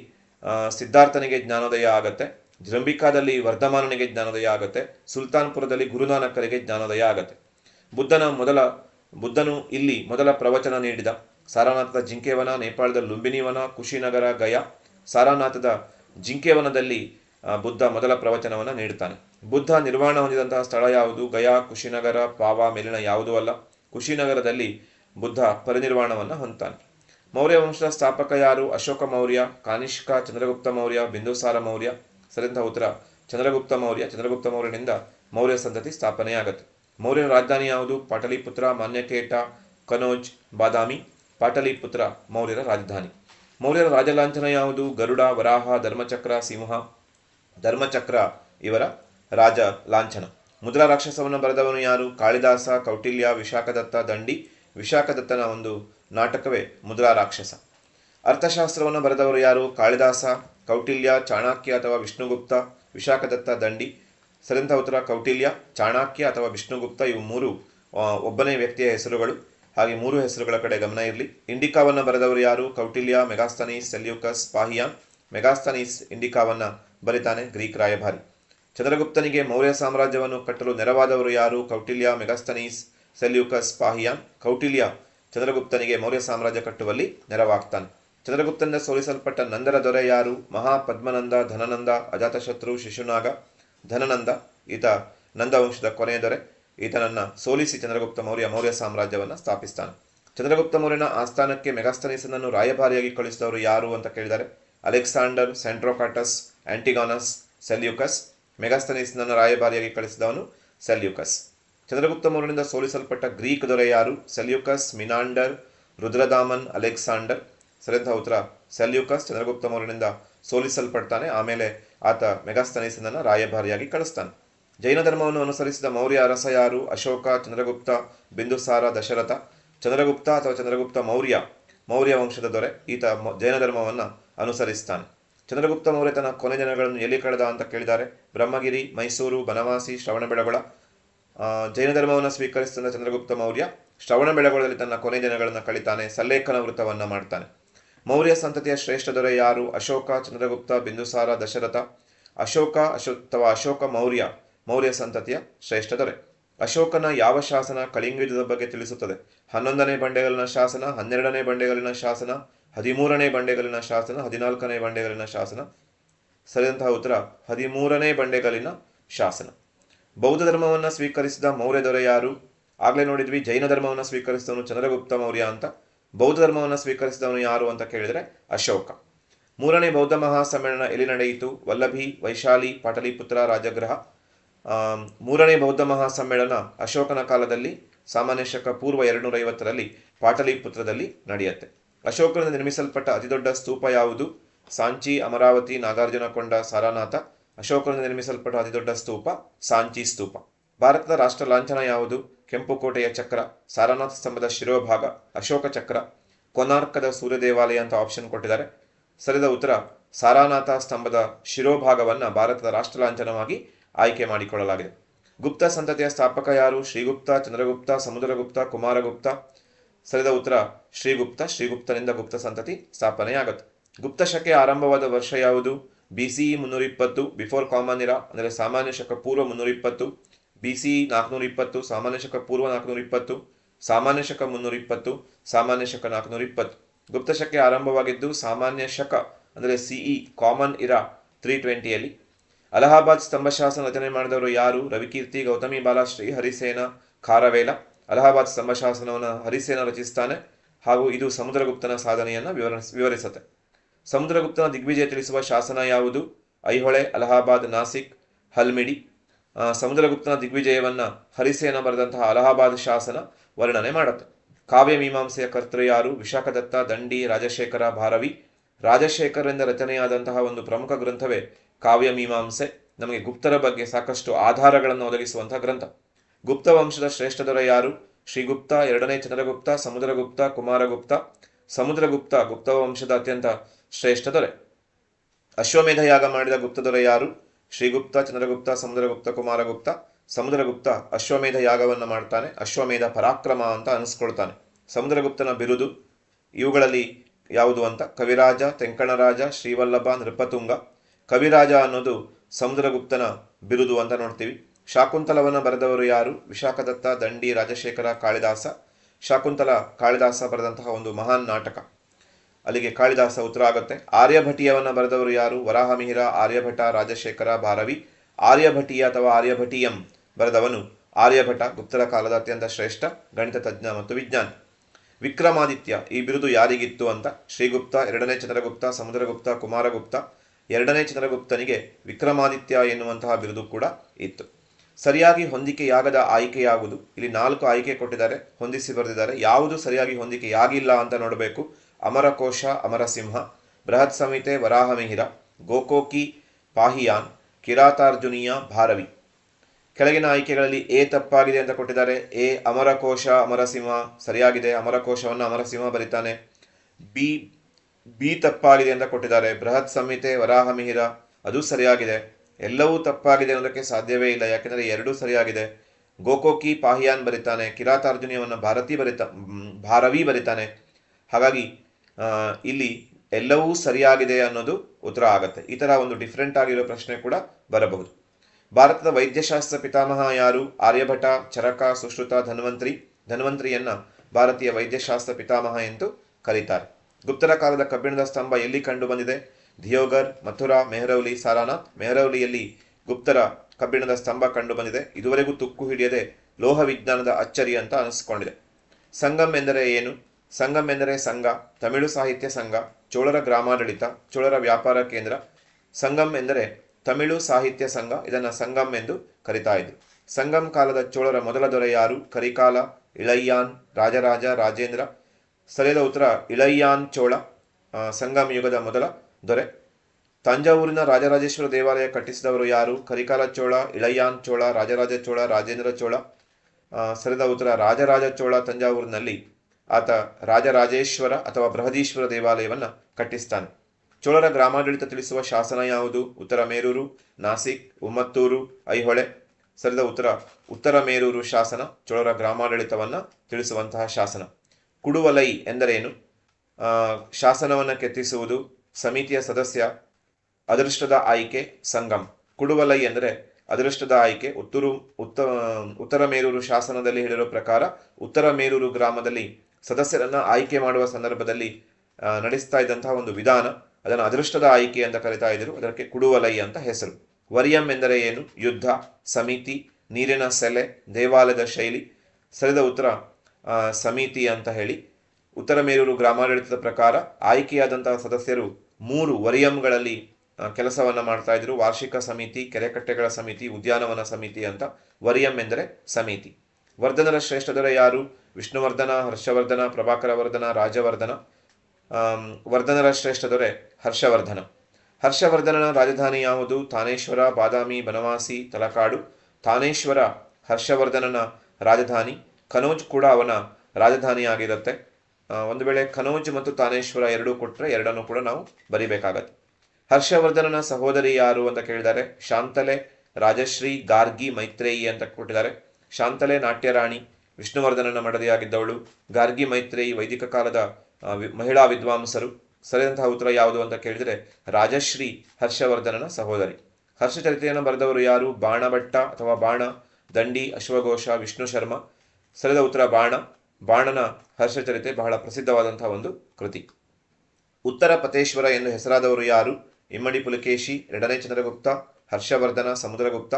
ಸಿದ್ಧಾರ್ಥನಿಗೆ ಜ್ಞಾನೋದಯ ಆಗತ್ತೆ. ಜೃಂಬಿಕಾದಲ್ಲಿ ವರ್ಧಮಾನನಿಗೆ ಜ್ಞಾನೋದಯ ಆಗತ್ತೆ. ಸುಲ್ತಾನ್ಪುರದಲ್ಲಿ ಗುರುನಾನಕರಿಗೆ ಜ್ಞಾನೋದಯ ಆಗತ್ತೆ. ಬುದ್ಧನ ಮೊದಲ, ಬುದ್ಧನು ಇಲ್ಲಿ ಮೊದಲ ಪ್ರವಚನ ನೀಡಿದ. ಸಾರಾನಾಥದ ಜಿಂಕೆವನ, ನೇಪಾಳದ ಲುಂಬಿನಿವನ, ಕುಶಿನಗರ, ಗಯಾ. ಸಾರಾನಾಥದ ಜಿಂಕೆವನದಲ್ಲಿ ಬುದ್ಧ ಮೊದಲ ಪ್ರವಚನವನ್ನು ನೀಡುತ್ತಾನೆ ಬುದ್ಧ ನಿರ್ವಾಣ ಹೊಂದಿದಂತಹ ಸ್ಥಳ ಯಾವುದು? ಗಯಾ, ಕುಶಿನಗರ, ಪಾವ, ಮೇಲಿನ ಯಾವುದೂ ಅಲ್ಲ. ಕುಶಿನಗರದಲ್ಲಿ ಬುದ್ಧ ಪರಿನಿರ್ವಾಣವನ್ನು ಹೊಂದ್ತಾನೆ. ಮೌರ್ಯ ವಂಶದ ಸ್ಥಾಪಕ ಯಾರು? ಅಶೋಕ ಮೌರ್ಯ, ಕಾನಿಷ್ಕ ಚಂದ್ರಗುಪ್ತ ಮೌರ್ಯ, ಬಿಂದುಸಾರ ಮೌರ್ಯ ಸರಿಂದ ಉತ್ತರ ಚಂದ್ರಗುಪ್ತ ಮೌರ್ಯ. ಚಂದ್ರಗುಪ್ತ ಮೌರ್ಯನಿಂದ ಮೌರ್ಯ ಸಂತತಿ ಸ್ಥಾಪನೆಯಾಗುತ್ತೆ. ಮೌರ್ಯನ ರಾಜಧಾನಿ ಯಾವುದು? ಪಾಟಲಿಪುತ್ರ, ಮಾನ್ಯಕೇಟ, ಕನೋಜ್, ಬಾದಾಮಿ. ಪಾಟಲಿಪುತ್ರ ಮೌರ್ಯರ ರಾಜಧಾನಿ. ಮೌರ್ಯರ ರಾಜಲಾಂಛನ ಯಾವುದು? ಗರುಡ, ವರಾಹ, ಧರ್ಮಚಕ್ರ, ಸಿಂಹ. ಧರ್ಮಚಕ್ರ ಇವರ ರಾಜ ಲಾಂಛನ ಮುದ್ರಾ ರಾಕ್ಷಸವನ್ನು ಬರೆದವನು ಯಾರು? ಕಾಳಿದಾಸ, ಕೌಟಿಲ್ಯ, ವಿಶಾಖದತ್ತ, ದಂಡಿ. ವಿಶಾಖದತ್ತನ ಒಂದು ನಾಟಕವೇ ಮುದ್ರಾ ರಾಕ್ಷಸ. ಅರ್ಥಶಾಸ್ತ್ರವನ್ನು ಬರೆದವರು ಯಾರು? ಕಾಳಿದಾಸ, ಕೌಟಿಲ್ಯ, ಚಾಣಕ್ಯ ಅಥವಾ ವಿಷ್ಣುಗುಪ್ತ, ವಿಶಾಖದತ್ತ, ದಂಡಿ. ಸರಿದಂಥ ಉತ್ತರ, ಕೌಟಿಲ್ಯ, ಚಾಣಕ್ಯ ಅಥವಾ ವಿಷ್ಣುಗುಪ್ತ ಇವು ಮೂರು ಒಬ್ಬನೇ ವ್ಯಕ್ತಿಯ ಹೆಸರುಗಳು. ಹಾಗೆ ಮೂರು ಹೆಸರುಗಳ ಕಡೆ ಗಮನ ಇರಲಿ. ಇಂಡಿಕಾವನ್ನು ಬರೆದವರು ಯಾರು? Kautilya, Megasthenes, Seleucus Fahien Megasthenes ಇಂಡಿಕಾವನ್ನು ಬರಿತಾನೆ ಗ್ರೀಕ್ ರಾಯಭಾರಿ. ಚಂದ್ರಗುಪ್ತನಿಗೆ ಮೌರ್ಯ ಸಾಮ್ರಾಜ್ಯವನ್ನು ಕಟ್ಟಲು ನೆರವಾದವರು ಯಾರು? Kautilya Megasthenes Seleucus, Fahien. Kautilya ಚಂದ್ರಗುಪ್ತನಿಗೆ Maurya ಸಾಮ್ರಾಜ್ಯ ಕಟ್ಟುವಲ್ಲಿ ನೆರವಾಗ್ತಾನ್. ಚಂದ್ರಗುಪ್ತನಿಂದ ಸೋಲಿಸಲ್ಪಟ್ಟ ನಂದರ ದೊರೆ ಯಾರು? ಮಹಾ ಪದ್ಮನಂದ, ಧನನಂದ, ಅಜಾತಶತ್ರು, ಶಿಶುನಾಗ, ಧನನಂದ. ಈತ ನಂದವಂಶದ ಕೊನೆಯ ದೊರೆ. ಈತನನ್ನ ಸೋಲಿಸಿ ಚಂದ್ರಗುಪ್ತ ಮೌರ್ಯ ಮೌರ್ಯ ಸಾಮ್ರಾಜ್ಯವನ್ನು ಸ್ಥಾಪಿಸ್ತಾನೆ. ಚಂದ್ರಗುಪ್ತ ಮೌರ್ಯನ ಆಸ್ಥಾನಕ್ಕೆ ಮೆಗಾಸ್ತನೀಸನನ್ನು ರಾಯಭಾರಿಯಾಗಿ ಕಳಿಸಿದವರು ಯಾರು ಅಂತ ಕೇಳಿದರೆ, ಅಲೆಕ್ಸಾಂಡರ್ ಸೆಂಟ್ರೋಕಾಟಸ್ ಆಂಟಿಗಾನಸ್, ಸೆಲ್ಯೂಕಸ್ ಮೆಗಾಸ್ತನೀಸನನ್ನು ರಾಯಭಾರಿಯಾಗಿ ಕಳಿಸಿದವನು ಸೆಲ್ಯೂಕಸ್. ಚಂದ್ರಗುಪ್ತ ಮೌರ್ಯನಿಂದ ಸೋಲಿಸಲ್ಪಟ್ಟ ಗ್ರೀಕ್ ದೊರೆ ಯಾರು? Seleucus, ಮಿನಾಂಡರ್, Rudradaman, Alexander. ಸರಿಯಂತಹ ಉತ್ತರ, ಸೆಲ್ಯೂಕಸ್ ಚಂದ್ರಗುಪ್ತ ಮೌರ್ಯನಿಂದ ಸೋಲಿಸಲ್ಪಡ್ತಾನೆ, ಆಮೇಲೆ ಆತ ಮೆಗಾಸ್ತನೀಸನನ್ನು ರಾಯಭಾರಿಯಾಗಿ ಕಳಿಸ್ತಾನೆ. ಜೈನ ಧರ್ಮವನ್ನು ಅನುಸರಿಸಿದ ಮೌರ್ಯ ಅರಸ ಯಾರು? ಅಶೋಕ, ಚಂದ್ರಗುಪ್ತ, ಬಿಂದುಸಾರ, ದಶರಥ. ಚಂದ್ರಗುಪ್ತ ಅಥವಾ ಚಂದ್ರಗುಪ್ತ ಮೌರ್ಯ ಮೌರ್ಯ ವಂಶದ ದೊರೆ. ಈತ ಜೈನ ಧರ್ಮವನ್ನು ಅನುಸರಿಸ್ತಾನೆ. ಚಂದ್ರಗುಪ್ತ ಮೌರ್ಯ ತನ್ನ ಕೊನೆ ದಿನಗಳನ್ನು ಎಲ್ಲಿ ಕಳೆದ ಅಂತ ಕೇಳಿದ್ದಾರೆ. ಬ್ರಹ್ಮಗಿರಿ, ಮೈಸೂರು, ಬನವಾಸಿ ಶ್ರವಣಬೆಳಗೊಳ ಜೈನ ಧರ್ಮವನ್ನು ಸ್ವೀಕರಿಸಿದ ಚಂದ್ರಗುಪ್ತ ಮೌರ್ಯ ಶ್ರವಣಬೆಳಗೊಳದಲ್ಲಿ ತನ್ನ ಕೊನೆ ದಿನಗಳನ್ನು ಕಳಿತಾನೆ, ಸಲ್ಲೇಖನ ವೃತ್ತವನ್ನು ಮಾಡ್ತಾನೆ. ಮೌರ್ಯ ಸಂತತಿಯ ಶ್ರೇಷ್ಠ ದೊರೆ ಯಾರು? ಅಶೋಕ, ಚಂದ್ರಗುಪ್ತ, ಬಿಂದುಸಾರ, ದಶರಥ. ಅಶೋಕ, ಅಶೋ, ಅಥವಾ ಅಶೋಕ ಮೌರ್ಯ ಮೌರ್ಯ ಸಂತತಿಯ ಶ್ರೇಷ್ಠ ದೊರೆ. ಅಶೋಕನ ಯಾವ ಶಾಸನ ಕಳಿಂಗ ಯುದ್ಧದ ಬಗ್ಗೆ ತಿಳಿಸುತ್ತದೆ? ಹನ್ನೊಂದನೇ ಬಂಡೆಗಲಿನ ಶಾಸನ, ಹನ್ನೆರಡನೇ ಬಂಡೆಗಲಿನ ಶಾಸನ ಹದಿಮೂರನೇ ಬಂಡೆಗಲಿನ ಶಾಸನ, ಹದಿನಾಲ್ಕನೇ ಬಂಡೆಗಲಿನ ಶಾಸನ, ಸರಿದಂತಹ ಉತ್ತರ, ಹದಿಮೂರನೇ ಬಂಡೆಗಲಿನ ಶಾಸನ. ಬೌದ್ಧ ಧರ್ಮವನ್ನು ಸ್ವೀಕರಿಸಿದ ಮೌರ್ಯ ದೊರೆ ಯಾರು? ಆಗಲೇ ನೋಡಿದ್ವಿ, ಜೈನ ಧರ್ಮವನ್ನು ಸ್ವೀಕರಿಸಿದವನು ಚಂದ್ರಗುಪ್ತ ಮೌರ್ಯ ಅಂತ. ಬೌದ್ಧ ಧರ್ಮವನ್ನು ಸ್ವೀಕರಿಸಿದವನು ಯಾರು ಅಂತ ಕೇಳಿದರೆ ಅಶೋಕ. ಮೂರನೇ ಬೌದ್ಧ ಮಹಾಸಮ್ಮೇಳನ ಎಲ್ಲಿ ನಡೆಯಿತು? ವಲ್ಲಭಿ, ವೈಶಾಲಿ, ಪಾಟಲಿಪುತ್ರ ರಾಜಗೃಹ ಮೂರನೇ ಬೌದ್ಧ ಮಹಾಸಮ್ಮೇಳನ ಅಶೋಕನ ಕಾಲದಲ್ಲಿ, ಸಾಮಾನ್ಯ ಶಕ ಪೂರ್ವ ಎರಡುನೂರ ಐವತ್ತರಲ್ಲಿ ಪಾಟಲಿಪುತ್ರದಲ್ಲಿ ನಡೆಯುತ್ತೆ. ಅಶೋಕನಿಂದ ನಿರ್ಮಿಸಲ್ಪಟ್ಟ ಅತಿದೊಡ್ಡ ಸ್ತೂಪ ಯಾವುದು? ಸಾಂಚಿ, ಅಮರಾವತಿ ನಾಗಾರ್ಜುನಕೊಂಡ ಸಾರಾನಾಥ. ಅಶೋಕನಿಂದ ನಿರ್ಮಿಸಲ್ಪಟ್ಟ ಅತಿದೊಡ್ಡ ಸ್ತೂಪ, ಸಾಂಚಿ ಸ್ತೂಪ. ಭಾರತದ ರಾಷ್ಟ್ರ ಲಾಂಛನ ಯಾವುದು? ಕೆಂಪು ಕೋಟೆಯ ಚಕ್ರ, ಸಾರಾನಾಥ ಸ್ತಂಭದ ಶಿರೋಭಾಗ, ಅಶೋಕ ಚಕ್ರ. ಕೊನಾರ್ಕದ ಸೂರ್ಯ ದೇವಾಲಯ ಅಂತ ಆಪ್ಷನ್ ಕೊಟ್ಟಿದ್ದಾರೆ. ಸರಿದ ಉತ್ತರ, ಸಾರಾನಾಥ ಸ್ತಂಭದ ಶಿರೋಭಾಗವನ್ನ ಭಾರತದ ರಾಷ್ಟ್ರ ಲಾಂಛನವಾಗಿ ಆಯ್ಕೆ ಮಾಡಿಕೊಳ್ಳಲಾಗಿದೆ. ಗುಪ್ತ ಸಂತತಿಯ ಸ್ಥಾಪಕ ಯಾರು? ಶ್ರೀಗುಪ್ತ, ಚಂದ್ರಗುಪ್ತ ಸಮುದ್ರಗುಪ್ತ ಕುಮಾರಗುಪ್ತ. ಸರಿದ ಉತ್ತರ, ಶ್ರೀಗುಪ್ತ, ಶ್ರೀಗುಪ್ತನಿಂದ ಗುಪ್ತ ಸಂತತಿ ಸ್ಥಾಪನೆಯಾಗುತ್ತೆ ಗುಪ್ತ ಶಕೆ ಆರಂಭವಾದ ವರ್ಷ ಯಾವುದು? ಬಿ ಸಿ ಮುನ್ನೂರ ಇಪ್ಪತ್ತು ಬಿಫೋರ್ ಕಾಮನ್ ಇರಾ ಅಂದರೆ ಸಾಮಾನ್ಯ ಶಕ ಪೂರ್ವ ಮುನ್ನೂರ ಇಪ್ಪತ್ತು ಸಿ ನಾಲ್ಕುನೂರ ಇಪ್ಪತ್ತು ಸಾಮಾನ್ಯ ಶಕ ಪೂರ್ವ ನಾಲ್ಕುನೂರ ಇಪ್ಪತ್ತು ಸಾಮಾನ್ಯ ಶಕ ಮುನ್ನೂರ ಇಪ್ಪತ್ತು ಸಾಮಾನ್ಯ ಶಕ ನಾಲ್ಕುನೂರ ಇಪ್ಪತ್ತು ಗುಪ್ತ ಶಕೆ ಆರಂಭವಾಗಿದ್ದು ಸಾಮಾನ್ಯ ಶಕ ಅಂದರೆ ಸಿಇ ಕಾಮನ್ ಇರಾ ತ್ರೀ ಟ್ವೆಂಟಿಯಲ್ಲಿ ಅಲಹಾಬಾದ್ ಸ್ತಂಭಶಾಸನ ರಚನೆ ಮಾಡಿದವರು ಯಾರು? ರವಿಕೀರ್ತಿ, ಗೌತಮಿ ಬಾಲಾಶ್ರೀ ಹರಿಸೇನ ಖಾರವೇಲ. ಅಲಹಾಬಾದ್ ಸ್ತಂಭಶಾಸನವನ್ನು ಹರಿಸೇನ ರಚಿಸ್ತಾನೆ ಹಾಗೂ ಇದು ಸಮುದ್ರಗುಪ್ತನ ಸಾಧನೆಯನ್ನು ವಿವರಿಸ ವಿವರಿಸುತ್ತೆ. ಸಮುದ್ರಗುಪ್ತನ ದಿಗ್ವಿಜಯ ತಿಳಿಸುವ ಶಾಸನ ಯಾವುದು? ಐಹೊಳೆ, ಅಲಹಾಬಾದ್, ನಾಸಿಕ್, ಹಲ್ಮಿಡಿ. ಸಮುದ್ರಗುಪ್ತನ ದಿಗ್ವಿಜಯವನ್ನು ಹರಿಸೇನ ಬರೆದಂತಹ ಅಲಹಾಬಾದ್ ಶಾಸನ ವರ್ಣನೆ ಮಾಡುತ್ತೆ. ಕಾವ್ಯ ಮೀಮಾಂಸೆಯ ಕರ್ತೃ ಯಾರು? ವಿಶಾಖದತ್ತ, ದಂಡಿ, ರಾಜಶೇಖರ, ಭಾರವಿ. ರಾಜಶೇಖರರಿಂದ ರಚನೆಯಾದಂತಹ ಒಂದು ಪ್ರಮುಖ ಗ್ರಂಥವೇ ಕಾವ್ಯ ಮೀಮಾಂಸೆ. ನಮಗೆ ಗುಪ್ತರ ಬಗ್ಗೆ ಸಾಕಷ್ಟು ಆಧಾರಗಳನ್ನು ಒದಗಿಸುವಂತಹ ಗ್ರಂಥ. ಗುಪ್ತ ವಂಶದ ಶ್ರೇಷ್ಠ ದೊರೆ ಯಾರು? ಶ್ರೀಗುಪ್ತ, ಎರಡನೇ ಚಂದ್ರಗುಪ್ತ, ಸಮುದ್ರಗುಪ್ತ, ಕುಮಾರಗುಪ್ತ. ಸಮುದ್ರಗುಪ್ತ ಗುಪ್ತ ವಂಶದ ಅತ್ಯಂತ ಶ್ರೇಷ್ಠ ದೊರೆ ಅಶ್ವಮೇಧ ಯಾಗ ಮಾಡಿದ ಗುಪ್ತ ದೊರೆ ಯಾರು? ಶ್ರೀಗುಪ್ತ, ಚಂದ್ರಗುಪ್ತ, ಸಮುದ್ರಗುಪ್ತ, ಕುಮಾರಗುಪ್ತ. ಸಮುದ್ರಗುಪ್ತ ಅಶ್ವಮೇಧ ಯಾಗವನ್ನ ಮಾಡ್ತಾನೆ. ಅಶ್ವಮೇಧ ಪರಾಕ್ರಮ ಅಂತ ಅನಿಸ್ಕೊಳ್ತಾನೆ. ಸಮುದ್ರಗುಪ್ತನ ಬಿರುದು ಇವುಗಳಲ್ಲಿ ಯಾವುದು ಅಂತ? ಕವಿರಾಜ, ತೆಂಕಣರಾಜ, ಶ್ರೀವಲ್ಲಭ, ನೃಪತುಂಗ. ಕವಿರಾಜ ಅನ್ನೋದು ಸಮುದ್ರಗುಪ್ತನ ಬಿರುದು ಅಂತ ನೋಡ್ತೀವಿ. ಶಾಕುಂತಲವನ್ನ ಬರೆದವರು ಯಾರು? ವಿಶಾಖದತ್ತ, ದಂಡಿ, ರಾಜಶೇಖರ, ಕಾಳಿದಾಸ. ಶಾಕುಂತಲ, ಕಾಳಿದಾಸ ಬರೆದಂತಹ ಒಂದು ಮಹಾನ್ ನಾಟಕ. ಅಲ್ಲಿಗೆ ಕಾಳಿದಾಸ ಉತ್ತರ ಆಗುತ್ತೆ. ಆರ್ಯಭಟಿಯವನ್ನು ಬರೆದವರು ಯಾರು? ವರಾಹಮಿಹಿರ, ಆರ್ಯಭಟ, ರಾಜಶೇಖರ, ಭಾರವಿ. ಆರ್ಯಭಟಿಯ ಅಥವಾ ಆರ್ಯಭಟಿಯಂ ಬರೆದವನು ಆರ್ಯಭಟ, ಗುಪ್ತರ ಕಾಲದ ಅತ್ಯಂತ ಶ್ರೇಷ್ಠ, ಗಣಿತ ತಜ್ಞ ಮತ್ತು ವಿಜ್ಞಾನಿ. ವಿಕ್ರಮಾದಿತ್ಯ, ಈ ಬಿರುದು ಯಾರಿಗಿತ್ತು ಅಂತ? ಶ್ರೀಗುಪ್ತ, ಎರಡನೇ ಚಂದ್ರಗುಪ್ತ, ಸಮುದ್ರಗುಪ್ತ, ಕುಮಾರಗುಪ್ತ. ಎರಡನೇ ಚಂದ್ರಗುಪ್ತನಿಗೆ ವಿಕ್ರಮಾದಿತ್ಯ ಎನ್ನುವಂತಹ ಬಿರುದು ಕೂಡ ಇತ್ತು. ಸರಿಯಾಗಿ ಹೊಂದಿಕೆಯಾಗದ ಆಯ್ಕೆಯಾಗುವುದು. ಇಲ್ಲಿ ನಾಲ್ಕು ಆಯ್ಕೆ ಕೊಟ್ಟಿದ್ದಾರೆ, ಹೊಂದಿಸಿ ಬರೆದಿದ್ದಾರೆ. ಯಾವುದು ಸರಿಯಾಗಿ ಹೊಂದಿಕೆಯಾಗಿಲ್ಲ ಅಂತ ನೋಡಬೇಕು. ಅಮರಕೋಶ, ಅಮರಸಿಂಹ, ಬೃಹತ್ ಸಂಹಿತೆ, ವರಾಹಮಿಹಿರ, ಗೋಕೋಕಿ, ಪಾಹಿಯಾನ್, ಕಿರಾತಾರ್ಜುನಿಯ, ಭಾರವಿ. ಕೆಳಗಿನ ಆಯ್ಕೆಗಳಲ್ಲಿ ಎ ತಪ್ಪಾಗಿದೆ ಅಂತ ಕೊಟ್ಟಿದ್ದಾರೆ. ಎ ಅಮರಕೋಶ, ಅಮರಸಿಂಹ ಸರಿಯಾಗಿದೆ. ಅಮರಕೋಶವನ್ನು ಅಮರಸಿಂಹ ಬರೀತಾನೆ. ಬಿ ಬಿ ತಪ್ಪಾಗಿದೆ ಅಂತ ಕೊಟ್ಟಿದ್ದಾರೆ. ಬೃಹತ್ ಸಂಹಿತೆ, ವರಾಹಮಿಹಿರ, ಅದು ಸರಿಯಾಗಿದೆ. ಎಲ್ಲವೂ ತಪ್ಪಾಗಿದೆ ಅನ್ನೋದಕ್ಕೆ ಸಾಧ್ಯವೇ ಇಲ್ಲ. ಯಾಕೆಂದರೆ ಎರಡೂ ಸರಿಯಾಗಿದೆ. ಗೋಕೋಕಿ ಪಾಹಿಯಾನ್ ಬರೀತಾನೆ. ಕಿರಾತಾರ್ಜುನಿಯವನ್ನು ಭಾರತಿ ಬರಿತ ಭಾರವೀ ಬರೀತಾನೆ. ಹಾಗಾಗಿ ಇಲ್ಲಿ ಎಲ್ಲವೂ ಸರಿಯಾಗಿದೆ ಅನ್ನೋದು ಉತ್ತರ ಆಗುತ್ತೆ. ಈ ಥರ ಒಂದು ಡಿಫ್ರೆಂಟ್ ಆಗಿರೋ ಪ್ರಶ್ನೆ ಕೂಡ ಬರಬಹುದು. ಭಾರತದ ವೈದ್ಯಶಾಸ್ತ್ರ ಪಿತಾಮಹ ಯಾರು? ಆರ್ಯಭಟ, ಚರಕ, ಸುಶ್ರುತ, ಧನ್ವಂತ್ರಿ. ಧನ್ವಂತ್ರಿಯನ್ನ ಭಾರತೀಯ ವೈದ್ಯಶಾಸ್ತ್ರ ಪಿತಾಮಹ ಎಂದು ಕರೀತಾರೆ. ಗುಪ್ತರ ಕಾಲದ ಕಬ್ಬಿಣದ ಸ್ತಂಭ ಎಲ್ಲಿ ಕಂಡು ಬಂದಿದೆ? ಧಿಯೋಗರ್ ಮಥುರಾ, ಮೆಹರೌಲಿ ಸಾರಾನಾಥ್ ಮೆಹರೌಲಿಯಲ್ಲಿ ಗುಪ್ತರ ಕಬ್ಬಿಣದ ಸ್ತಂಭ ಕಂಡುಬಂದಿದೆ ಇದುವರೆಗೂ ತುಕ್ಕು ಹಿಡಿಯದೆ ಲೋಹ ವಿಜ್ಞಾನದ ಅಚ್ಚರಿ ಅಂತ ಅನಿಸಿಕೊಂಡಿದೆ. ಸಂಗಮ್ ಎಂದರೆ ಏನು? ಸಂಗಮ್ ಎಂದರೆ ಸಂಘ, ತಮಿಳು ಸಾಹಿತ್ಯ ಸಂಘ, ಚೋಳರ ಗ್ರಾಮಾಡಳಿತ, ಚೋಳರ ವ್ಯಾಪಾರ ಕೇಂದ್ರ. ಸಂಗಮ್ ಎಂದರೆ ತಮಿಳು ಸಾಹಿತ್ಯ ಸಂಘ, ಇದನ್ನು ಸಂಗಮ್ ಎಂದು ಕರಿತಾ ಇದ್ರು ಸಂಗಮ್ ಕಾಲದ ಚೋಳರ ಮೊದಲ ದೊರೆ ಯಾರು? ಕರಿಕಾಲ, ಇಳಯ್ಯಾನ್, ರಾಜರಾಜ, ರಾಜೇಂದ್ರ. ಸರಿಯಾದ ಉತ್ತರ, ಇಳಯ್ಯಾನ್ ಚೋಳ ಸಂಗಮ್ ಯುಗದ ಮೊದಲ ದೊರೆ, ತಂಜಾವೂರಿನ ರಾಜರಾಜೇಶ್ವರ ದೇವಾಲಯ ಕಟ್ಟಿಸಿದವರು ಯಾರು? ಕರಿಕಾಲ ಚೋಳ ಇಳಯಾನ್ ಚೋಳ, ರಾಜರಾಜ ಚೋಳ, ರಾಜೇಂದ್ರ ಚೋಳ ಸರಿದ ಉತ್ತರ ರಾಜರಾಜ ಚೋಳ ತಂಜಾವೂರಿನಲ್ಲಿ ಆತ ರಾಜರಾಜೇಶ್ವರ ಅಥವಾ ಬೃಹದೀಶ್ವರ ದೇವಾಲಯವನ್ನು ಕಟ್ಟಿಸ್ತಾನೆ. ಚೋಳರ ಗ್ರಾಮಾಡಳಿತ ತಿಳಿಸುವ ಶಾಸನ ಯಾವುದು? ಉತ್ತರ ಮೇರೂರು, ನಾಸಿಕ್, ಉಮ್ಮತ್ತೂರು, ಐಹೊಳೆ. ಸರಿದ ಉತ್ತರ ಉತ್ತರ ಮೇರೂರು ಶಾಸನ, ಚೋಳರ ಗ್ರಾಮಾಡಳಿತವನ್ನ ತಿಳಿಸುವಂತಹ ಶಾಸನ. ಕುಡುವಲೈ ಎಂದರೇನು? ಶಾಸನವನ್ನ ಕೆತ್ತಿಸುವುದು ಸಮಿತಿಯ ಸದಸ್ಯ ಅದೃಷ್ಟದ ಆಯ್ಕೆ ಸಂಗಮ್. ಕುಡುವಲೈ ಎಂದರೆ ಅದೃಷ್ಟದ ಆಯ್ಕೆ. ಉತ್ತರು, ಉತ್ತ, ಉತ್ತರ ಮೇರೂರು ಶಾಸನದಲ್ಲಿ ಹೇಳಿರೋ ಪ್ರಕಾರ ಉತ್ತರ ಮೇರೂರು ಗ್ರಾಮದಲ್ಲಿ ಸದಸ್ಯರನ್ನ ಆಯ್ಕೆ ಮಾಡುವ ಸಂದರ್ಭದಲ್ಲಿ ನಡೆಸ್ತಾ ಇದ್ದಂತಹ ಒಂದು ವಿಧಾನ, ಅದನ್ನು ಅದೃಷ್ಟದ ಆಯ್ಕೆ ಅಂತ ಕರಿತಾ ಇದ್ರು ಅದಕ್ಕೆ ಕುಡುವಲೈ ಅಂತ ಹೆಸರು. ವರಿಯಂ ಎಂದರೆ ಏನು? ಯುದ್ಧ, ಸಮಿತಿ, ನೀರಿನ ಸೆಲೆ, ದೇವಾಲಯದ ಶೈಲಿ, ಸರಿದ ಉತ್ತರ ಸಮಿತಿ ಅಂತ ಹೇಳಿ. ಉತ್ತರ ಮೇರೂರು ಗ್ರಾಮಾಡಳಿತದ ಪ್ರಕಾರ ಆಯ್ಕೆಯಾದಂತಹ ಸದಸ್ಯರು ಮೂರು ವರಿಯಂಗಳಲ್ಲಿ ಕೆಲಸವನ್ನು ಮಾಡ್ತಾ ಇದ್ರು. ವಾರ್ಷಿಕ ಸಮಿತಿ, ಕೆರೆಕಟ್ಟೆಗಳ ಸಮಿತಿ, ಉದ್ಯಾನವನ ಸಮಿತಿ ಅಂತ ವರಿಯಂ ಎಂದರೆ ಸಮಿತಿ. ವರ್ಧನರ ಶ್ರೇಷ್ಠ ದೊರೆ ಯಾರು? ವಿಷ್ಣುವರ್ಧನ, ಹರ್ಷವರ್ಧನ ಪ್ರಭಾಕರ ವರ್ಧನ ರಾಜವರ್ಧನ ವರ್ಧನರ ಶ್ರೇಷ್ಠ ದೊರೆ ಹರ್ಷವರ್ಧನ. ಹರ್ಷವರ್ಧನನ ರಾಜಧಾನಿ ಯಾವುದು? ತಾನೇಶ್ವರ, ಬಾದಾಮಿ, ಬನವಾಸಿ, ತಲಕಾಡು. ತಾನೇಶ್ವರ ಹರ್ಷವರ್ಧನನ ರಾಜಧಾನಿ. ಕನೋಜ್ ಕೂಡ ಅವನ ರಾಜಧಾನಿಯಾಗಿರುತ್ತೆ. ಒಂದು ವೇಳೆ ಕನೋಜ್ ಮತ್ತು ತಾನೇಶ್ವರ ಎರಡೂ ಕೊಟ್ಟರೆ ಎರಡನ್ನು ಕೂಡ ನಾವು ಬರಿಬೇಕಾಗತ್ತೆ. ಹರ್ಷವರ್ಧನನ ಸಹೋದರಿ ಯಾರು ಅಂತ ಕೇಳಿದ್ದಾರೆ ಶಾಂತಲೆ, ರಾಜಶ್ರೀ, ಗಾರ್ಗಿ, ಮೈತ್ರೇಯಿ ಅಂತ ಕೊಟ್ಟಿದ್ದಾರೆ. ಶಾಂತಲೆ ನಾಟ್ಯರಾಣಿ, ವಿಷ್ಣುವರ್ಧನನ ಮಡದಿಯಾಗಿದ್ದವಳು, ಗಾರ್ಗಿ, ಮೈತ್ರೇಯಿ ವೈದಿಕ ಕಾಲದ ಮಹಿಳಾ ವಿದ್ವಾಂಸರು. ಸರಿದಂತಹ ಉತ್ತರ ಯಾವುದು ಅಂತ ಕೇಳಿದರೆ ರಾಜಶ್ರೀ ಹರ್ಷವರ್ಧನನ ಸಹೋದರಿ. ಹರ್ಷಚರಿತೆಯನ್ನು ಬರೆದವರು ಯಾರು? ಬಾಣಭಟ್ಟ ಅಥವಾ ಬಾಣ, ದಂಡಿ, ಅಶ್ವಘೋಷ ವಿಷ್ಣು ಶರ್ಮ ಸರಿದ ಉತ್ತರ ಬಾಣ. ಬಾಣನ ಹರ್ಷಚರಿತೆ ಬಹಳ ಪ್ರಸಿದ್ಧವಾದಂತಹ ಒಂದು ಕೃತಿ. ಉತ್ತರ ಪತೇಶ್ವರ ಎಂದು ಹೆಸರಾದವರು ಯಾರು? ಇಮ್ಮಡಿ ಪುಲಕೇಶಿ, ಎರಡನೇ ಚಂದ್ರಗುಪ್ತ, ಹರ್ಷವರ್ಧನ, ಸಮುದ್ರಗುಪ್ತ.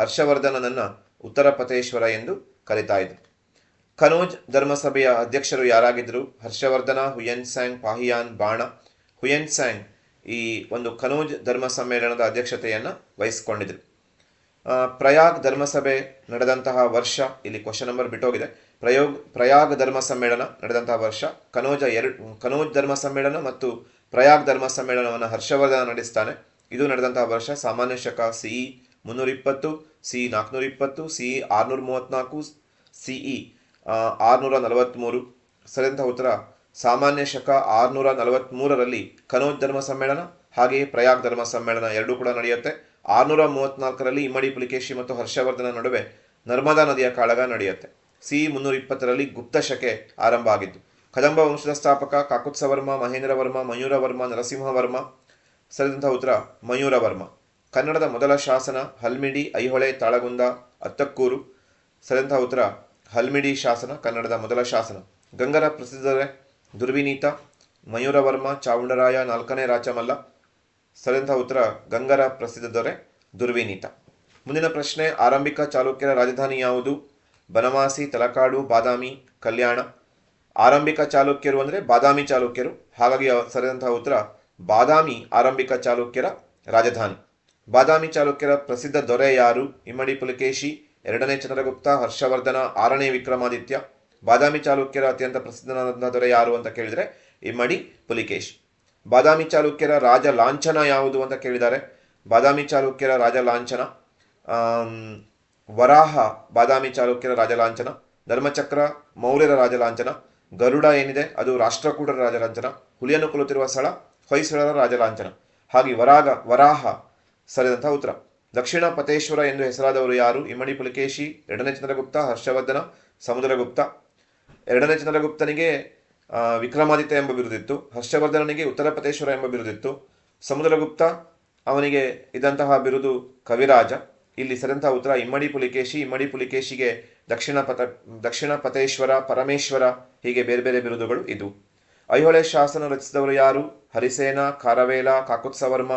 ಹರ್ಷವರ್ಧನನನ್ನ ಉತ್ತರ ಪತೇಶ್ವರ ಎಂದು ಕರೀತಾ ಇದ್ರು. ಕನೋಜ್ ಧರ್ಮಸಭೆಯ ಅಧ್ಯಕ್ಷರು ಯಾರಾಗಿದ್ದರು Harshavardhana, Hiuen Tsang, Fahien, Bana. Hiuen Tsang ಈ ಒಂದು ಕನೋಜ್ ಧರ್ಮ ಸಮ್ಮೇಳನದ ಅಧ್ಯಕ್ಷತೆಯನ್ನು ವಹಿಸಿಕೊಂಡಿದ್ರು. ಪ್ರಯಾಗ್ ಧರ್ಮಸಭೆ ನಡೆದಂತಹ ವರ್ಷ ಇಲ್ಲಿ ಕ್ವಶನ್ ನಂಬರ್ ಬಿಟ್ಟೋಗಿದೆ. ಪ್ರಯೋಗ್, ಪ್ರಯಾಗ್ ಧರ್ಮ ಸಮ್ಮೇಳನ ನಡೆದಂತಹ ವರ್ಷ, ಕನೋಜ ಎರಡು, ಕನೋಜ್ ಧರ್ಮ ಸಮ್ಮೇಳನ ಮತ್ತು ಪ್ರಯಾಗ್ ಧರ್ಮ ಸಮ್ಮೇಳನವನ್ನು ಹರ್ಷವರ್ಧನ ನಡೆಸ್ತಾನೆ. ಇದು ನಡೆದಂತಹ ವರ್ಷ ಸಾಮಾನ್ಯ ಶಕ ಸಿಇ ಮುನ್ನೂರ ಇಪ್ಪತ್ತು ಸಿಇ ನಾಲ್ಕುನೂರ ಇಪ್ಪತ್ತು ಸಿಇ ಆರುನೂರ ಸಿ ಇ ಆರುನೂರ ನಲವತ್ಮೂರು ಸರಿದಂತಹ ಉತ್ತರ, ಸಾಮಾನ್ಯ ಶಕ ಆರುನೂರ ನಲವತ್ಮೂರರಲ್ಲಿ ಕನೋಜ್ ಧರ್ಮ ಸಮ್ಮೇಳನ ಹಾಗೆಯೇ ಪ್ರಯಾಗ್ ಧರ್ಮ ಸಮ್ಮೇಳನ ಎರಡೂ ಕೂಡ ನಡೆಯುತ್ತೆ. ಆರುನೂರ ಮೂವತ್ನಾಲ್ಕರಲ್ಲಿ ಇಮ್ಮಡಿ ಪುಲಿಕೇಶಿ ಮತ್ತು ಹರ್ಷವರ್ಧನ ನಡುವೆ ನರ್ಮದಾ ನದಿಯ ಕಾಳಗ ನಡೆಯುತ್ತೆ. ಸಿ ಮುನ್ನೂರ ಇಪ್ಪತ್ತರಲ್ಲಿ ಗುಪ್ತ ಶಕೆ ಆರಂಭ ಆಗಿದ್ದು, ಕದಂಬ ವಂಶದ ಸ್ಥಾಪಕ ಕಾಕುತ್ಸವರ್ಮ, ಮಹೇಂದ್ರವರ್ಮ, ಮಯೂರವರ್ಮ, ನರಸಿಂಹವರ್ಮ ಸರಿದಂತಹ ಉತ್ತರ ಮಯೂರವರ್ಮ. ಕನ್ನಡದ ಮೊದಲ ಶಾಸನ ಹಲ್ಮಿಡಿ, ಐಹೊಳೆ, ತಾಳಗುಂದ, ಅತ್ತಕ್ಕೂರು. ಸರಿದಂತಹ ಉತ್ತರ ಹಲ್ಮಿಡಿ ಶಾಸನ, ಕನ್ನಡದ ಮೊದಲ ಶಾಸನ. ಗಂಗರ ಪ್ರಸಿದ್ಧರೇ ದುರ್ವಿನೀತ, ಮಯೂರವರ್ಮ ಚಾವುಂಡರಾಯ ನಾಲ್ಕನೇ ರಾಚಮಲ್ಲ ಸರಿದಂತಹ ಉತ್ತರ ಗಂಗರ ಪ್ರಸಿದ್ಧ ದೊರೆ ದುರ್ವಿನೀತ. ಮುಂದಿನ ಪ್ರಶ್ನೆ, ಆರಂಭಿಕ ಚಾಲುಕ್ಯರ ರಾಜಧಾನಿ ಯಾವುದು? ಬನವಾಸಿ, ತಲಕಾಡು, ಬಾದಾಮಿ, ಕಲ್ಯಾಣ. ಆರಂಭಿಕ ಚಾಲುಕ್ಯರು ಅಂದರೆ ಬಾದಾಮಿ ಚಾಲುಕ್ಯರು. ಹಾಗಾಗಿ ಸರಿದಂತಹ ಉತ್ತರ ಬಾದಾಮಿ ಆರಂಭಿಕ ಚಾಲುಕ್ಯರ ರಾಜಧಾನಿ. ಬಾದಾಮಿ ಚಾಲುಕ್ಯರ ಪ್ರಸಿದ್ಧ ದೊರೆ ಯಾರು? ಇಮ್ಮಡಿ ಪುಲಕೇಶಿ, ಎರಡನೇ ಚಂದ್ರಗುಪ್ತ, ಹರ್ಷವರ್ಧನ, ಆರನೇ ವಿಕ್ರಮಾದಿತ್ಯ. ಬಾದಾಮಿ ಚಾಲುಕ್ಯರ ಅತ್ಯಂತ ಪ್ರಸಿದ್ಧನಾದಂತಹ ದೊರೆ ಯಾರು ಅಂತ ಕೇಳಿದರೆ ಇಮ್ಮಡಿ ಪುಲಿಕೇಶಿ. ಬಾದಾಮಿ ಚಾಲುಕ್ಯರ ರಾಜ ಲಾಂಛನ ಯಾವುದು ಅಂತ ಕೇಳಿದ್ದಾರೆ. ಬಾದಾಮಿ ಚಾಲುಕ್ಯರ ರಾಜ ಲಾಂಛನ ವರಾಹ ಬಾದಾಮಿ ಚಾಲುಕ್ಯರ ರಾಜ ಲಾಂಛನ, ಧರ್ಮಚಕ್ರ ಮೌರ್ಯರ ರಾಜ ಲಾಂಛನ, ಗರುಡ ಏನಿದೆ ಅದು ರಾಷ್ಟ್ರಕೂಟರ ರಾಜ ಲಾಂಛನ, ಹುಲಿಯನ್ನು ಕೊಲ್ಲುತ್ತಿರುವ ಸ್ಥಳ ಹೊಯ್ಸಳರ ರಾಜ ಲಾಂಛನ. ಹಾಗೆ ವರಾಗ, ವರಾಹ ಸರಿದಂತಹ ಉತ್ತರ. ದಕ್ಷಿಣ ಪತೇಶ್ವರ ಎಂದು ಹೆಸರಾದವರು ಯಾರು? ಇಮ್ಮಡಿ ಪುಲಕೇಶಿ, ಎರಡನೇ ಚಂದ್ರಗುಪ್ತ, ಹರ್ಷವರ್ಧನ ಸಮುದ್ರಗುಪ್ತ ಎರಡನೇ ಚಂದ್ರಗುಪ್ತನಿಗೆ ವಿಕ್ರಮಾದಿತ್ಯ ಎಂಬ ಬಿರುದಿತ್ತು. ಹರ್ಷವರ್ಧನನಿಗೆ ಉತ್ತರ ಪತೇಶ್ವರ ಎಂಬ ಬಿರುದಿತ್ತು. ಸಮುದ್ರಗುಪ್ತ ಅವನಿಗೆ ಇದ್ದಂತಹ ಬಿರುದು ಕವಿರಾಜ. ಇಲ್ಲಿ ಸರಿದಂತಹ ಉತ್ತರ ಇಮ್ಮಡಿ ಪುಲಿಕೇಶಿ, ಇಮ್ಮಡಿ ಪುಲಿಕೇಶಿಗೆ ದಕ್ಷಿಣ ಪತ ದಕ್ಷಿಣ ಪತೇಶ್ವರ ಪರಮೇಶ್ವರ, ಹೀಗೆ ಬೇರೆ ಬೇರೆ ಬಿರುದುಗಳು ಇದು ಐಹೊಳೆ ಶಾಸನ ರಚಿಸಿದವರು ಯಾರು? ಹರಿಸೇನ, ಕಾರವೇಲ, ಕಾಕುತ್ಸವರ್ಮ,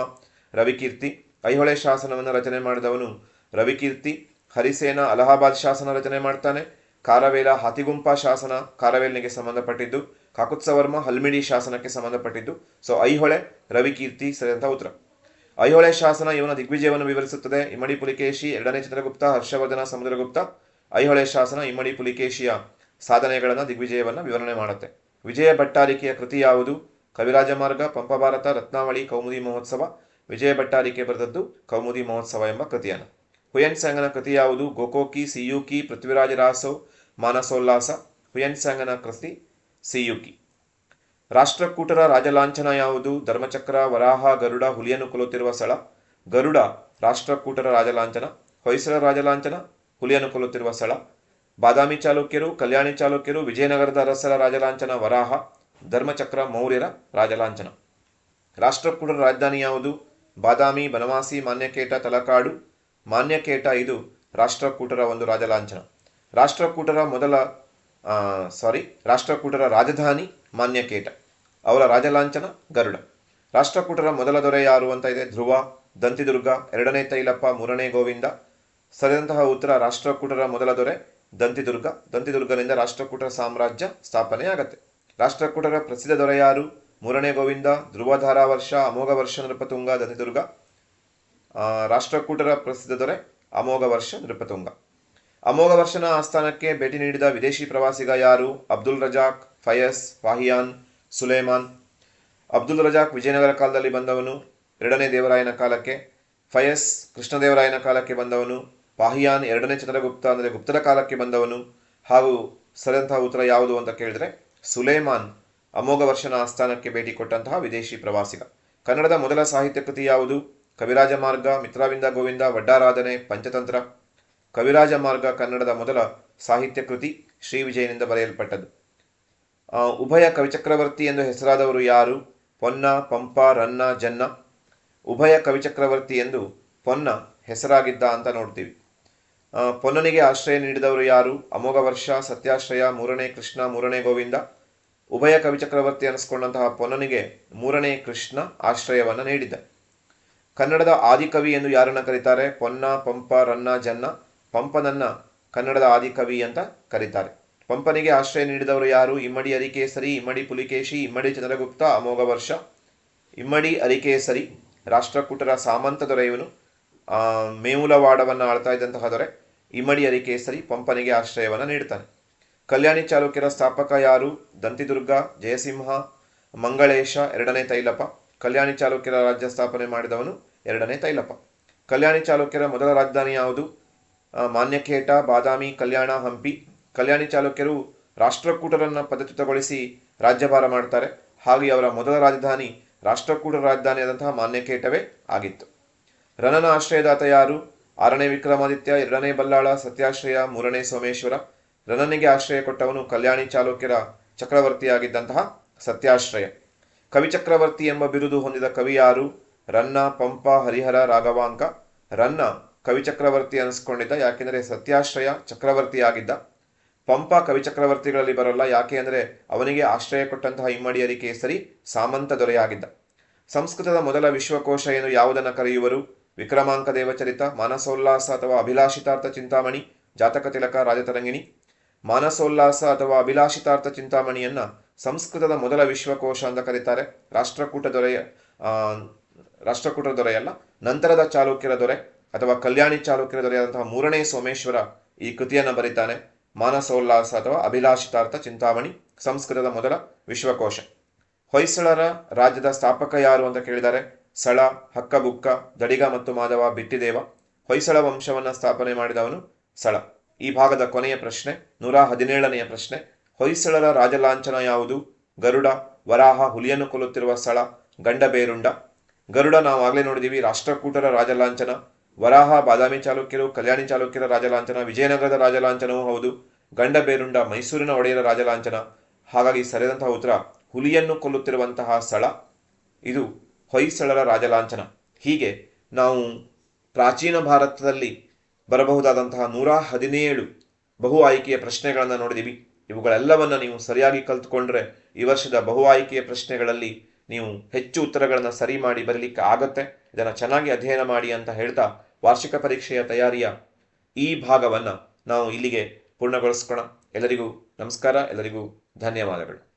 ರವಿಕೀರ್ತಿ. ಐಹೊಳೆ ಶಾಸನವನ್ನು ರಚನೆ ಮಾಡಿದವನು ರವಿಕೀರ್ತಿ. ಹರಿಸೇನ ಅಲಹಾಬಾದ್ ಶಾಸನ ರಚನೆ ಮಾಡ್ತಾನೆ. ಕಾರವೇಲ ಹತಿಗುಂಪ ಶಾಸನ ಕಾರವೇಲ್ನಿಗೆ ಸಂಬಂಧಪಟ್ಟಿದ್ದು, ಕಾಕುತ್ಸವರ್ಮ ಹಲ್ಮಿಡಿ ಶಾಸನಕ್ಕೆ ಸಂಬಂಧಪಟ್ಟಿದ್ದು, ಸೊ ಐಹೊಳೆ ರವಿಕೀರ್ತಿ ಸರಿದಂತಹ ಉತ್ತರ. ಐಹೊಳೆ ಶಾಸನ ಇವನ ದಿಗ್ವಿಜಯವನ್ನು ವಿವರಿಸುತ್ತದೆ. ಇಮ್ಮಡಿ ಪುಲಿಕೇಶಿ, ಎರಡನೇ ಚಂದ್ರಗುಪ್ತ ಹರ್ಷವರ್ಧನ, ಸಮುದ್ರಗುಪ್ತ. ಐಹೊಳೆ ಶಾಸನ ಇಮ್ಮಡಿ ಪುಲಿಕೇಶಿಯ ಸಾಧನೆಗಳನ್ನು, ದಿಗ್ವಿಜಯವನ್ನು ವಿವರಣೆ ಮಾಡುತ್ತೆ. ವಿಜಯ ಭಟ್ಟಾರಿಕೆಯ ಕೃತಿ ಯಾವುದು? ಕವಿರಾಜ ಮಾರ್ಗ ಪಂಪಭಾರತ ರತ್ನಾವಳಿ, ಕೌಮುದಿ ಮಹೋತ್ಸವ. ವಿಜಯ ಭಟ್ಟಾರಿಕೆ ಬರೆದದ್ದು ಕೌಮುದಿ ಮಹೋತ್ಸವ ಎಂಬ ಕೃತಿಯನ್ನು. ಹುಯನ್ ಸ್ಯಾಂಗನ ಕೃತಿ ಯಾವುದು? ಗೋಕೋಕಿ, ಸಿಯುಕಿ, ಪೃಥ್ವಿರಾಜ ರಾಸೋ ಮಾನಸೋಲ್ಲಾಸ ಹುಯನ್ ಸ್ಯಾಂಗನ ಕೃತಿ, ಸಿಯುಕಿ. ರಾಷ್ಟ್ರಕೂಟರ ರಾಜಲಾಂಛನ ಯಾವುದು? ಧರ್ಮಚಕ್ರ, ವರಾಹ, ಗರುಡ, ಹುಲಿಯನ್ನು ಕೊಲ್ಲುತ್ತಿರುವ ಸ್ಥಳ? ಗರುಡ, ರಾಷ್ಟ್ರಕೂಟರ ರಾಜಲಾಂಛನ. ಹೊಯ್ಸಳ ರಾಜಲಾಂಛನ, ಹುಲಿಯನ್ನು ಕೊಲ್ಲುತ್ತಿರುವ ಸ್ಥಳ? ಬಾದಾಮಿ ಚಾಲುಕ್ಯರು, ಕಲ್ಯಾಣಿ ಚಾಲುಕ್ಯರು, ವಿಜಯನಗರದ ಅರಸರ ರಾಜಲಾಂಛನ, ವರಾಹ, ಧರ್ಮಚಕ್ರ, ಮೌರ್ಯರ ರಾಜಲಾಂಛನ. ರಾಷ್ಟ್ರಕೂಟರ ರಾಜಧಾನಿ ಯಾವುದು? ಬಾದಾಮಿ, ಬನವಾಸಿ, ಮಾನ್ಯಕೇಟ, ತಲಕಾಡು. ಮಾನ್ಯಕೇಟ ಇದು ರಾಷ್ಟ್ರಕೂಟರ ಒಂದು ರಾಜಲಾಂಛನ. ರಾಷ್ಟ್ರಕೂಟರ ಮೊದಲ ಸಾರಿ ರಾಷ್ಟ್ರಕೂಟರ ರಾಜಧಾನಿ ಮಾನ್ಯಕೇಟ. ಅವರ ರಾಜಲಾಂಛನ ಗರುಡ. ರಾಷ್ಟ್ರಕೂಟರ ಮೊದಲ ದೊರೆ ಯಾರು ಅಂತ ಇದೆ? ಧ್ರುವ, ದಂತಿದುರ್ಗ, ಎರಡನೇ ತೈಲಪ್ಪ, ಮೂರನೇ ಗೋವಿಂದ. ಸರಿದಂತಹ ಉತ್ತರ ರಾಷ್ಟ್ರಕೂಟರ ಮೊದಲ ದೊರೆ ದಂತಿದುರ್ಗ. ದಂತಿದುರ್ಗನಿಂದ ರಾಷ್ಟ್ರಕೂಟರ ಸಾಮ್ರಾಜ್ಯ ಸ್ಥಾಪನೆ ಆಗತ್ತೆ ರಾಷ್ಟ್ರಕೂಟರ ಪ್ರಸಿದ್ಧ ದೊರೆ ಯಾರು? ಮೂರನೇ ಗೋವಿಂದ ಧ್ರುವಧಾರ ವರ್ಷ ಅಮೋಘ ವರ್ಷ ನೃಪತುಂಗ, ದಂತಿದುರ್ಗ. ರಾಷ್ಟ್ರಕೂಟರ ಪ್ರಸಿದ್ಧ ದೊರೆ ಅಮೋಘ ವರ್ಷ ನೃಪತುಂಗ. ಅಮೋಘ ವರ್ಷನ ಆಸ್ಥಾನಕ್ಕೆ ಭೇಟಿ ನೀಡಿದ ವಿದೇಶಿ ಪ್ರವಾಸಿಗ ಯಾರು? Abdul Razzaq, Paes, Fahien, Suleman. Abdul Razzaq Vijayanagara ಕಾಲದಲ್ಲಿ ಬಂದವನು, ಎರಡನೇ ದೇವರಾಯನ ಕಾಲಕ್ಕೆ. ಫಯಸ್, ಕೃಷ್ಣದೇವರಾಯನ ಕಾಲಕ್ಕೆ ಬಂದವನು. ವಾಹಿಯಾನ್ ಎರಡನೇ ಚಂದ್ರಗುಪ್ತ, ಅಂದರೆ ಗುಪ್ತರ ಕಾಲಕ್ಕೆ ಬಂದವನು. ಹಾಗೂ ಸರಿದಂತಹ ಉತ್ತರ ಯಾವುದು ಅಂತ ಕೇಳಿದ್ರೆ, ಸುಲೇಮಾನ್ ಅಮೋಘ ವರ್ಷನ ಆಸ್ಥಾನಕ್ಕೆ ಭೇಟಿ ಕೊಟ್ಟಂತಹ ವಿದೇಶಿ ಪ್ರವಾಸಿಗ. ಕನ್ನಡದ ಮೊದಲ ಸಾಹಿತ್ಯ ಕೃತಿ ಯಾವುದು? ಕವಿರಾಜ ಮಾರ್ಗ, ಮಿತ್ರಾವಿಂದ ಗೋವಿಂದ, ವಡ್ಡಾರಾಧನೆ, ಪಂಚತಂತ್ರ. ಕವಿರಾಜ ಮಾರ್ಗ ಕನ್ನಡದ ಮೊದಲ ಸಾಹಿತ್ಯ ಕೃತಿ ಶ್ರೀ ವಿಜಯನಿಂದ ಬರೆಯಲ್ಪಟ್ಟದ್ದು. ಆ, ಉಭಯ ಕವಿಚಕ್ರವರ್ತಿ ಎಂದು ಹೆಸರಾದವರು ಯಾರು? ಪೊನ್ನ ಪಂಪ ರನ್ನ ಜನ್ನ. ಉಭಯ ಕವಿಚಕ್ರವರ್ತಿ ಎಂದು ಪೊನ್ನ ಹೆಸರಾಗಿದ್ದ ಅಂತ ನೋಡ್ತೀವಿ. ಪೊನ್ನನಿಗೆ ಆಶ್ರಯ ನೀಡಿದವರು ಯಾರು? ಅಮೋಘ ವರ್ಷ ಸತ್ಯಾಶ್ರಯ ಮೂರನೇ ಕೃಷ್ಣ ಮೂರನೇ ಗೋವಿಂದ. ಉಭಯ ಕವಿಚಕ್ರವರ್ತಿ ಅನಿಸ್ಕೊಂಡಂತಹ ಪೊನ್ನನಿಗೆ ಮೂರನೇ ಕೃಷ್ಣ ಆಶ್ರಯವನ್ನು ನೀಡಿದ್ದ. ಕನ್ನಡದ ಆದಿಕವಿ ಎಂದು ಯಾರನ್ನ ಕರೀತಾರೆ? ಪೊನ್ನ ಪಂಪ ರನ್ನ ಜನ್ನ. ಪಂಪನನ್ನ ಕನ್ನಡದ ಆದಿಕವಿ ಅಂತ ಕರೀತಾರೆ. ಪಂಪನಿಗೆ ಆಶ್ರಯ ನೀಡಿದವರು ಯಾರು? ಇಮ್ಮಡಿ ಅರಿಕೇಸರಿ ಇಮ್ಮಡಿ ಪುಲಿಕೇಶಿ ಇಮ್ಮಡಿ ಚಂದ್ರಗುಪ್ತ ಅಮೋಘ ವರ್ಷ. ಇಮ್ಮಡಿ ಅರಿಕೇಸರಿ ರಾಷ್ಟ್ರಕೂಟರ ಸಾಮಂತ ದೊರೆಯವನು. ಆ, ಮೇಮುಲವಾಡವನ್ನು ಆಳ್ತಾ ಇದ್ದಂತಹ ದೊರೆ ಇಮ್ಮಡಿ ಅರಿಕೇಸರಿ ಪಂಪನಿಗೆ ಆಶ್ರಯವನ್ನು ನೀಡ್ತಾನೆ. ಕಲ್ಯಾಣಿ ಚಾಲುಕ್ಯರ ಸ್ಥಾಪಕ ಯಾರು? ದಂತಿದುರ್ಗ ಜಯಸಿಂಹ ಮಂಗಳೇಶ ಎರಡನೇ ತೈಲಪ ಕಲ್ಯಾಣಿ ಚಾಲುಕ್ಯರ ರಾಜ್ಯ ಸ್ಥಾಪನೆ ಮಾಡಿದವನು ಎರಡನೇ ತೈಲಪ ಕಲ್ಯಾಣಿ ಚಾಲುಕ್ಯರ ಮೊದಲ ರಾಜಧಾನಿ ಯಾವುದು? ಮಾನ್ಯಖೇಟ ಬಾದಾಮಿ, ಕಲ್ಯಾಣ, ಹಂಪಿ. ಕಲ್ಯಾಣಿ ಚಾಲುಕ್ಯರು ರಾಷ್ಟ್ರಕೂಟರನ್ನು ಪದಚ್ಯುತಗೊಳಿಸಿ ರಾಜ್ಯಭಾರ ಮಾಡ್ತಾರೆ. ಹಾಗೆ ಅವರ ಮೊದಲ ರಾಜಧಾನಿ ರಾಷ್ಟ್ರಕೂಟರ ರಾಜಧಾನಿಯಾದಂತಹ ಮಾನ್ಯಖೇಟವೇ ಆಗಿತ್ತು. ರಣನ ಆಶ್ರಯದಾತ ಯಾರು? ಆರನೇ ವಿಕ್ರಮಾದಿತ್ಯ, ಎರಡನೇ ಬಲ್ಲಾಳ, ಸತ್ಯಾಶ್ರಯ, ಮೂರನೇ ಸೋಮೇಶ್ವರ. ರಣನಿಗೆ ಆಶ್ರಯ ಕೊಟ್ಟವನು ಕಲ್ಯಾಣಿ ಚಾಲುಕ್ಯರ ಚಕ್ರವರ್ತಿಯಾಗಿದ್ದಂತಹ ಸತ್ಯಾಶ್ರಯ. ಕವಿ ಚಕ್ರವರ್ತಿ ಎಂಬ ಬಿರುದು ಹೊಂದಿದ ಕವಿ ಯಾರು? ರನ್ನ, ಪಂಪ, ಹರಿಹರ, ರಾಘವಾಂಕ. ರನ್ನ ಕವಿ ಚಕ್ರವರ್ತಿ ಅನಿಸ್ಕೊಂಡಿದ್ದ, ಯಾಕೆಂದರೆ ಸತ್ಯಾಶ್ರಯ ಚಕ್ರವರ್ತಿಯಾಗಿದ್ದ. ಪಂಪ ಕವಿ ಚಕ್ರವರ್ತಿಗಳಲ್ಲಿ ಬರಲ್ಲ, ಯಾಕೆ ಅಂದರೆ ಅವನಿಗೆ ಆಶ್ರಯ ಕೊಟ್ಟಂತಹ ಇಮ್ಮಡಿಯರಿ ಕೇಸರಿ ಸಾಮಂತ ದೊರೆಯಾಗಿದ್ದ. ಸಂಸ್ಕೃತದ ಮೊದಲ ವಿಶ್ವಕೋಶ ಎಂದು ಯಾವುದನ್ನು ಕರೆಯುವರು? ವಿಕ್ರಮಾಂಕ ದೇವಚರಿತ, ಮಾನಸೋಲ್ಲಾಸ ಅಥವಾ ಅಭಿಲಾಷಿತಾರ್ಥ ಚಿಂತಾಮಣಿ, ಜಾತಕ ತಿಲಕ ರಾಜತರಂಗಿಣಿ ಮಾನಸೋಲ್ಲಾಸ ಅಥವಾ ಅಭಿಲಾಷಿತಾರ್ಥ ಚಿಂತಾಮಣಿಯನ್ನ ಸಂಸ್ಕೃತದ ಮೊದಲ ವಿಶ್ವಕೋಶ ಅಂತ ಕರೀತಾರೆ. ರಾಷ್ಟ್ರಕೂಟ ದೊರೆಯ ರಾಷ್ಟ್ರಕೂಟ ದೊರೆಯಲ್ಲ, ನಂತರದ ಚಾಲುಕ್ಯರ ದೊರೆ. ಅಥವಾ ಕಲ್ಯಾಣಿ ಚಾಲುಕ್ಯರ ದೊರೆಯಾದಂತಹ ಮೂರನೇ ಸೋಮೇಶ್ವರ ಈ ಕೃತಿಯನ್ನು ಬರೀತಾನೆ. ಮಾನಸೋಲ್ಲಾಸ ಅಥವಾ ಅಭಿಲಾಷಿತಾರ್ಥ ಚಿಂತಾಮಣಿ, ಸಂಸ್ಕೃತದ ಮೊದಲ ವಿಶ್ವಕೋಶ. ಹೊಯ್ಸಳರ ರಾಜ್ಯದ ಸ್ಥಾಪಕ ಯಾರು ಅಂತ ಕೇಳಿದ್ದಾರೆ ಸಳ, ಹಕ್ಕಬುಕ್ಕ, ದಡಿಗ ಮತ್ತು ಮಾಧವ ಬಿಟ್ಟಿದೇವ. ಹೊಯ್ಸಳ ವಂಶವನ್ನ ಸ್ಥಾಪನೆ ಮಾಡಿದವನು ಸಳ. ಈ ಭಾಗದ ಕೊನೆಯ ಪ್ರಶ್ನೆ, ನೂರ ಹದಿನೇಳನೆಯ ಪ್ರಶ್ನೆ. ಹೊಯ್ಸಳರ ರಾಜಲಾಂಛನ ಯಾವುದು? ಗರುಡ, ವರಾಹ ಹುಲಿಯನ್ನು ಕೊಲ್ಲುತ್ತಿರುವ ಸ್ಥಳ ಗಂಡಬೇರುಂಡ ಗರುಡ ನಾವು ಆಗಲೇ ನೋಡಿದೀವಿ ರಾಷ್ಟ್ರಕೂಟರ ರಾಜಲಾಂಛನ. ವರಾಹ, ಬಾದಾಮಿ ಚಾಲುಕ್ಯರು, ಕಲ್ಯಾಣಿ ಚಾಲುಕ್ಯರ ರಾಜಲಾಂಛನ, ವಿಜಯನಗರದ ರಾಜಲಾಂಛನವೂ ಹೌದು. ಗಂಡಬೇರುಂಡ, ಮೈಸೂರಿನ ಒಡೆಯರ ರಾಜಲಾಂಛನ. ಹಾಗಾಗಿ ಸರಿದಂತಹ ಉತ್ತರ, ಹುಲಿಯನ್ನು ಕೊಲ್ಲುತ್ತಿರುವಂತಹ ಸ್ಥಳ ಇದು ಹೊಯ್ಸಳರ ರಾಜಲಾಂಛನ. ಹೀಗೆ ನಾವು ಪ್ರಾಚೀನ ಭಾರತದಲ್ಲಿ ಬರಬಹುದಾದಂತಹ ನೂರ ಹದಿನೇಳು ಬಹು ಆಯ್ಕೆಯ ಪ್ರಶ್ನೆಗಳನ್ನು ನೋಡಿದ್ದೀವಿ ಇವುಗಳೆಲ್ಲವನ್ನು ನೀವು ಸರಿಯಾಗಿ ಕಲ್ತುಕೊಂಡ್ರೆ ಈ ವರ್ಷದ ಬಹು ಆಯ್ಕೆಯ ಪ್ರಶ್ನೆಗಳಲ್ಲಿ ನೀವು ಹೆಚ್ಚು ಉತ್ತರಗಳನ್ನು ಸರಿ ಮಾಡಿ ಬರಲಿಕ್ಕೆ ಆಗತ್ತೆ. ಇದನ್ನು ಚೆನ್ನಾಗಿ ಅಧ್ಯಯನ ಮಾಡಿ ಅಂತ ಹೇಳ್ತಾ ವಾರ್ಷಿಕ ಪರೀಕ್ಷೆಯ ತಯಾರಿಯ ಈ ಭಾಗವನ್ನು ನಾವು ಇಲ್ಲಿಗೆ ಪೂರ್ಣಗೊಳಿಸ್ಕೋಣ. ಎಲ್ಲರಿಗೂ ನಮಸ್ಕಾರ ಎಲ್ಲರಿಗೂ ಧನ್ಯವಾದಗಳು.